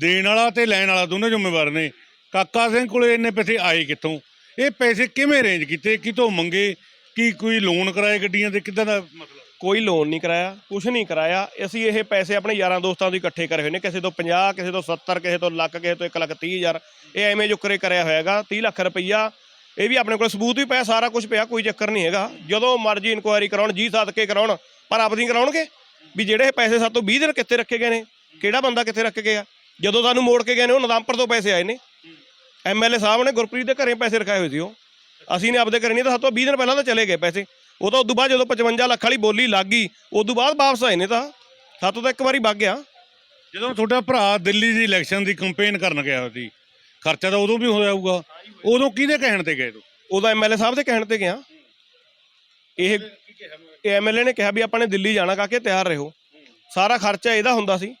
ਦੇਣ ਵਾਲਾ ਤੇ ਲੈਣ ਵਾਲਾ ਦੋਨੇ ਜ਼ਿੰਮੇਵਾਰ ਨੇ। ਕਾਕਾ ਸਿੰਘ ਕੋਲੇ ਇੰਨੇ ਪੈਸੇ ਆਏ ਕਿੱਥੋਂ? ਇਹ ਪੈਸੇ ਕਿਵੇਂ ਅਰੇਂਜ ਕੀਤੇ? ਕਿਤੋਂ ਮੰਗੇ? ਕੀ ਕੋਈ ਲੋਨ ਕਰਾਏ ਗੱਡੀਆਂ ਦੇ? ਕਿੱਦਾਂ ਦਾ ਮਸਲਾ ਕੋਈ ਲੋਨ ਨਹੀਂ ਕਰਾਇਆ ਕੁਝ ਨਹੀਂ ਕਰਾਇਆ। ਅਸੀਂ ਇਹ ਪੈਸੇ ਆਪਣੇ ਯਾਰਾਂ ਦੋਸਤਾਂ ਤੋਂ ਇਕੱਠੇ ਕਰੇ ਹੋਏ ਨੇ, ਕਿਸੇ ਤੋਂ 50 ਕਿਸੇ ਤੋਂ 70 ਕਿਸੇ ਤੋਂ ਲੱਖ, ਕਿਸੇ ਤੋਂ 1 ਲੱਖ 30 ਹਜ਼ਾਰ। ਇਹ ਐਵੇਂ ਜੁਕਰੇ ਕਰਿਆ ਹੋਇਆਗਾ 30 ਲੱਖ ਰੁਪਈਆ ਇਹ ਵੀ ਆਪਣੇ ਕੋਲ ਸਬੂਤ ਵੀ ਪਿਆ, ਸਾਰਾ ਕੁਝ ਪਿਆ, ਕੋਈ ਚੱਕਰ ਨਹੀਂ ਹੈਗਾ। ਜਦੋਂ ਮਰਜ਼ੀ ਇਨਕੁਆਇਰੀ ਕਰਾਉਣ, ਜੀ ਸੱਦ ਕੇ ਕਰਾਉਣ, ਪਰ ਆਪਦੀ ਕਰਾਉਣਗੇ? ਵੀ ਜਿਹੜੇ ਇਹ ਪੈਸੇ ਸਾਤੋਂ 20 ਦਿਨ ਕਿੱਥੇ ਰੱਖੇ ਗਏ ਨੇ? ਕਿਹੜਾ ਬੰਦਾ ਕਿੱਥੇ ਰੱਖ ਗਿਆ? ਜਦੋਂ ਸਾਨੂੰ ਮੋੜ ਕੇ ਗਏ ਨੇ ਉਹ ਨਦਾਮਪੁਰ ਤੋਂ ਪੈਸੇ ਆਏ ਨੇ। ਐਮਐਲਏ ਸਾਹਿਬ ਨੇ ਗੁਰਪ੍ਰੀਤ ਦੇ ਘਰੇ ਪੈਸੇ ਰਖਾਏ ਹੋਏ ਸੀ ਉਹ। ਅਸੀਂ ਨੇ ਆਪਦੇ ਘਰੇ ਨਹੀਂ, ਤਾਂ ਸਾਤੋਂ 20 ਦਿਨ ਪਹਿਲਾਂ ਤਾਂ ਚਲੇ ਗਏ ਪੈਸੇ। ਉਹ ਤਾਂ ਉਦੋਂ ਬਾਅਦ ਜਦੋਂ 55 ਲੱਖ ਵਾਲੀ ਬੋਲੀ ਲੱਗ ਗਈ, ਉਦੋਂ ਬਾਅਦ ਵਾਪਸ ਆਏ ਨੇ ਤਾਂ। ਸਾਤੋਂ ਤਾਂ ਇੱਕ ਵਾਰੀ ਵਗ ਗਿਆ। ਜਦੋਂ ਤੁਹਾਡਾ ਭਰਾ ਦਿੱਲੀ ਦੀ ਇਲੈਕਸ਼ਨ ਦੀ ਕੈਂਪੇਨ ਕਰਨ ਗਿਆ ਸੀ ਖਰਚਾ ਤਾਂ ਉਦੋਂ ਵੀ ਹੋਇਆ ਹੋਊਗਾ। ਉਦੋਂ ਕਿਹਦੇ ਕਹਿਣ ਤੇ ਗਏ ਤੂੰ? ਉਹਦਾ ਐਮਐਲਏ ਸਾਹਿਬ ਦੇ ਕਹਿਣ ਤੇ ਗਿਆ। ਇਹ ਇਹ ਐਮਐਲਏ ਨੇ ਕਿਹਾ ਵੀ ਆਪਾਂ ਨੇ ਦਿੱਲੀ ਜਾਣਾ ਕਾਕੇ, ਤਿਆਰ ਰਹੋ। ਸਾਰਾ ਖਰਚਾ ਇਹਦਾ ਹੁੰਦਾ ਸੀ।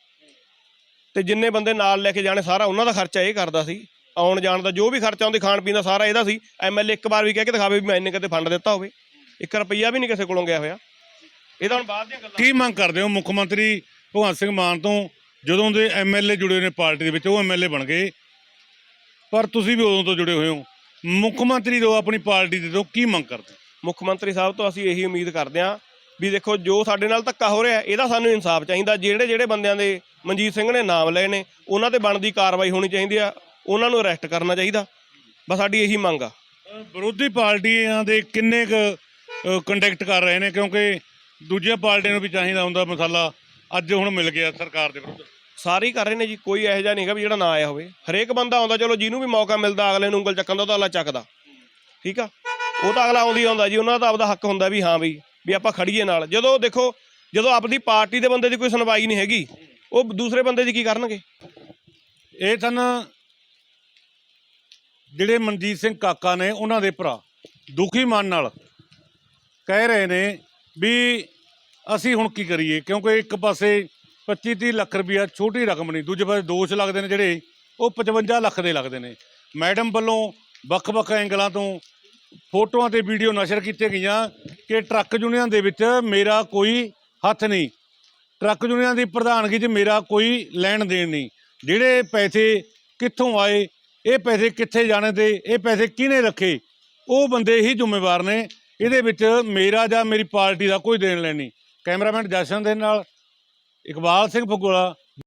ਤੇ ਜਿੰਨੇ ਬੰਦੇ ਨਾਲ ਲੈ ਕੇ ਜਾਣੇ ਸਾਰਾ ਉਹਨਾਂ ਦਾ ਖਰਚਾ ਇਹ ਕਰਦਾ ਸੀ। ਆਉਣ ਜਾਣ ਦਾ ਜੋ ਵੀ ਖਰਚਾ ਆਉਂਦੀ ਖਾਣ ਪੀਣ ਦਾ ਸਾਰਾ ਇਹਦਾ ਸੀ। ਐਮਐਲਏ ਇੱਕ ਵਾਰ ਵੀ ਕਹਿ ਕੇ ਦਿਖਾਵੇ ਵੀ ਮੈਂ ਇੰਨੇ ਕਦੇ ਫੰਡ ਦਿੱਤਾ ਹੋਵੇ। ਇੱਕ ਰੁਪਈਆ ਵੀ ਨਹੀਂ ਕਿਸੇ ਕੋਲੋਂ ਗਿਆ ਹੋਇਆ। ਇਹ ਤਾਂ ਹੁਣ ਬਾਅਦ ਦੀਆਂ ਗੱਲਾਂ ਕੀ ਮੰਗ ਕਰਦੇ ਹੋ ਮੁੱਖ ਮੰਤਰੀ ਭਗਵੰਤ ਸਿੰਘ ਮਾਨ ਤੋਂ? ਜਦੋਂ ਦੇ ਐਮਐਲਏ ਜੁੜੇ ਨੇ ਪਾਰਟੀ ਦੇ ਵਿੱਚ, ਉਹ ਐਮਐਲਏ ਬਣ ਗਏ। ਪਰ ਤੁਸੀਂ ਵੀ ਉਦੋਂ ਤੋਂ ਜੁੜੇ ਹੋਏ ਹੋ। ਮੁੱਖ ਮੰਤਰੀ ਤੋਂ ਆਪਣੀ ਪਾਰਟੀ ਦੇ ਤੋਂ ਕੀ ਮੰਗ ਕਰਦੇ? ਮੁੱਖ ਮੰਤਰੀ ਸਾਹਿਬ ਤੋਂ ਅਸੀਂ ਇਹੀ ਉਮੀਦ ਕਰਦੇ ਹਾਂ ਵੀ ਦੇਖੋ ਜੋ ਸਾਡੇ ਨਾਲ ਧੱਕਾ ਹੋ ਰਿਹਾ ਇਹਦਾ ਸਾਨੂੰ ਇਨਸਾਫ ਚਾਹੀਦਾ। ਜਿਹੜੇ ਜਿਹੜੇ ਬੰਦਿਆਂ ਦੇ ਮਨਜੀਤ ਸਿੰਘ ਨੇ ਨਾਮ ਲਏ ਨੇ ਉਹਨਾਂ ਤੇ ਬਣਦੀ ਕਾਰਵਾਈ ਹੋਣੀ ਚਾਹੀਦੀ ਆ। ਉਹਨਾਂ ਨੂੰ ਅਰੈਸਟ ਕਰਨਾ ਚਾਹੀਦਾ। ਬਸ ਸਾਡੀ ਇਹੀ ਮੰਗ ਆ। ਵਿਰੋਧੀ ਪਾਰਟੀਆਂ ਦੇ ਕਿੰਨੇ ਕੁ ਕੰਟੈਕਟ ਕਰ ਰਹੇ ਨੇ? ਕਿਉਂਕਿ ਦੂਜੀਆਂ ਪਾਰਟੀਆਂ ਨੂੰ ਵੀ ਚਾਹੀਦਾ ਹੁੰਦਾ ਮਸਾਲਾ। ਅੱਜ ਹੁਣ ਮਿਲ ਗਿਆ ਸਰਕਾਰ ਦੇ ਵਿਰੁੱਧ। ਸਾਰੇ ਹੀ ਕਰ ਰਹੇ ਨੇ ਜੀ, ਕੋਈ ਇਹੋ ਜਿਹਾ ਨਹੀਂ ਹੈਗਾ ਵੀ ਜਿਹੜਾ ਨਾ ਆਇਆ ਹੋਵੇ। ਹਰੇਕ ਬੰਦਾ ਆਉਂਦਾ, ਚਲੋ ਜਿਹਨੂੰ ਵੀ ਮੌਕਾ ਮਿਲਦਾ, ਅਗਲੇ ਨੂੰ ਉਂਗਲ ਚੱਕਣ ਦਾ ਤਾਂ ਅਗਲਾ ਚੱਕਦਾ। ਠੀਕ ਆ? ਉਹ ਤਾਂ ਅਗਲਾ ਆਉਂਦੀ ਆਉਂਦਾ ਜੀ, ਉਹਨਾਂ ਦਾ ਆਪਦਾ ਹੱਕ ਹੁੰਦਾ ਵੀ ਹਾਂ ਵੀ ਵੀ ਆਪਾਂ ਖੜੀਏ ਨਾਲ। ਜਦੋਂ ਦੇਖੋ, ਜਦੋਂ ਆਪਣੀ ਪਾਰਟੀ ਦੇ ਬੰਦੇ ਦੀ ਕੋਈ ਸੁਣਵਾਈ ਨਹੀਂ ਹੈਗੀ, ਉਹ ਦੂਸਰੇ ਬੰਦੇ ਦੀ ਕੀ ਕਰਨਗੇ? ਇਹ ਸਨ ਜਿਹੜੇ ਮਨਜੀਤ ਸਿੰਘ ਕਾਕਾ ਨੇ, ਉਹਨਾਂ ਦੇ ਭਰਾ, ਦੁਖੀ ਮਨ ਨਾਲ ਕਹਿ ਰਹੇ ਨੇ ਵੀ ਅਸੀਂ ਹੁਣ ਕੀ ਕਰੀਏ? ਕਿਉਂਕਿ ਇੱਕ ਪਾਸੇ 25 30 ਲੱਖ ਰੁਪਇਆ ਛੋਟੀ ਰਕਮ ਨਹੀਂ। ਦੂਜੇ ਪਾਸੇ ਦੋਸ਼ ਲੱਗਦੇ ਨੇ ਜਿਹੜੇ, ਉਹ 55 ਲੱਖ ਦੇ ਲੱਗਦੇ ਨੇ। ਮੈਡਮ ਵੱਲੋਂ ਵੱਖ-ਵੱਖ ਐਂਗਲਾਂ ਤੋਂ ਫੋਟੋਆਂ ਤੇ ਵੀਡੀਓ ਨਸ਼ਰ ਕੀਤੀਆਂ ਗਈਆਂ ਕਿ ਟਰੱਕ ਯੂਨੀਅਨ ਦੇ ਵਿੱਚ ਮੇਰਾ ਕੋਈ ਹੱਥ ਨਹੀਂ। ਟਰੱਕ ਯੂਨੀਅਨ ਦੀ ਪ੍ਰਧਾਨਗੀ 'ਚ ਮੇਰਾ ਕੋਈ ਲੈਣ ਦੇਣ ਨਹੀਂ। ਜਿਹੜੇ ਪੈਸੇ ਕਿੱਥੋਂ ਆਏ, ਇਹ ਪੈਸੇ ਕਿੱਥੇ ਜਾਣੇ ਤੇ ਇਹ ਪੈਸੇ ਕਿਹਨੇ ਰੱਖੇ, ਉਹ ਬੰਦੇ ਹੀ ਜ਼ਿੰਮੇਵਾਰ ਨੇ। ਇਹਦੇ ਵਿੱਚ ਮੇਰਾ ਜਾਂ ਮੇਰੀ ਪਾਰਟੀ ਦਾ ਕੋਈ ਦੇਣ ਲੈਣ ਨਹੀਂ। ਕੈਮਰਾਮੈਨ ਜਸ਼ਨ ਦੇ ਨਾਲ ਇਕਬਾਲ ਸਿੰਘ ਫਗੋਲਾ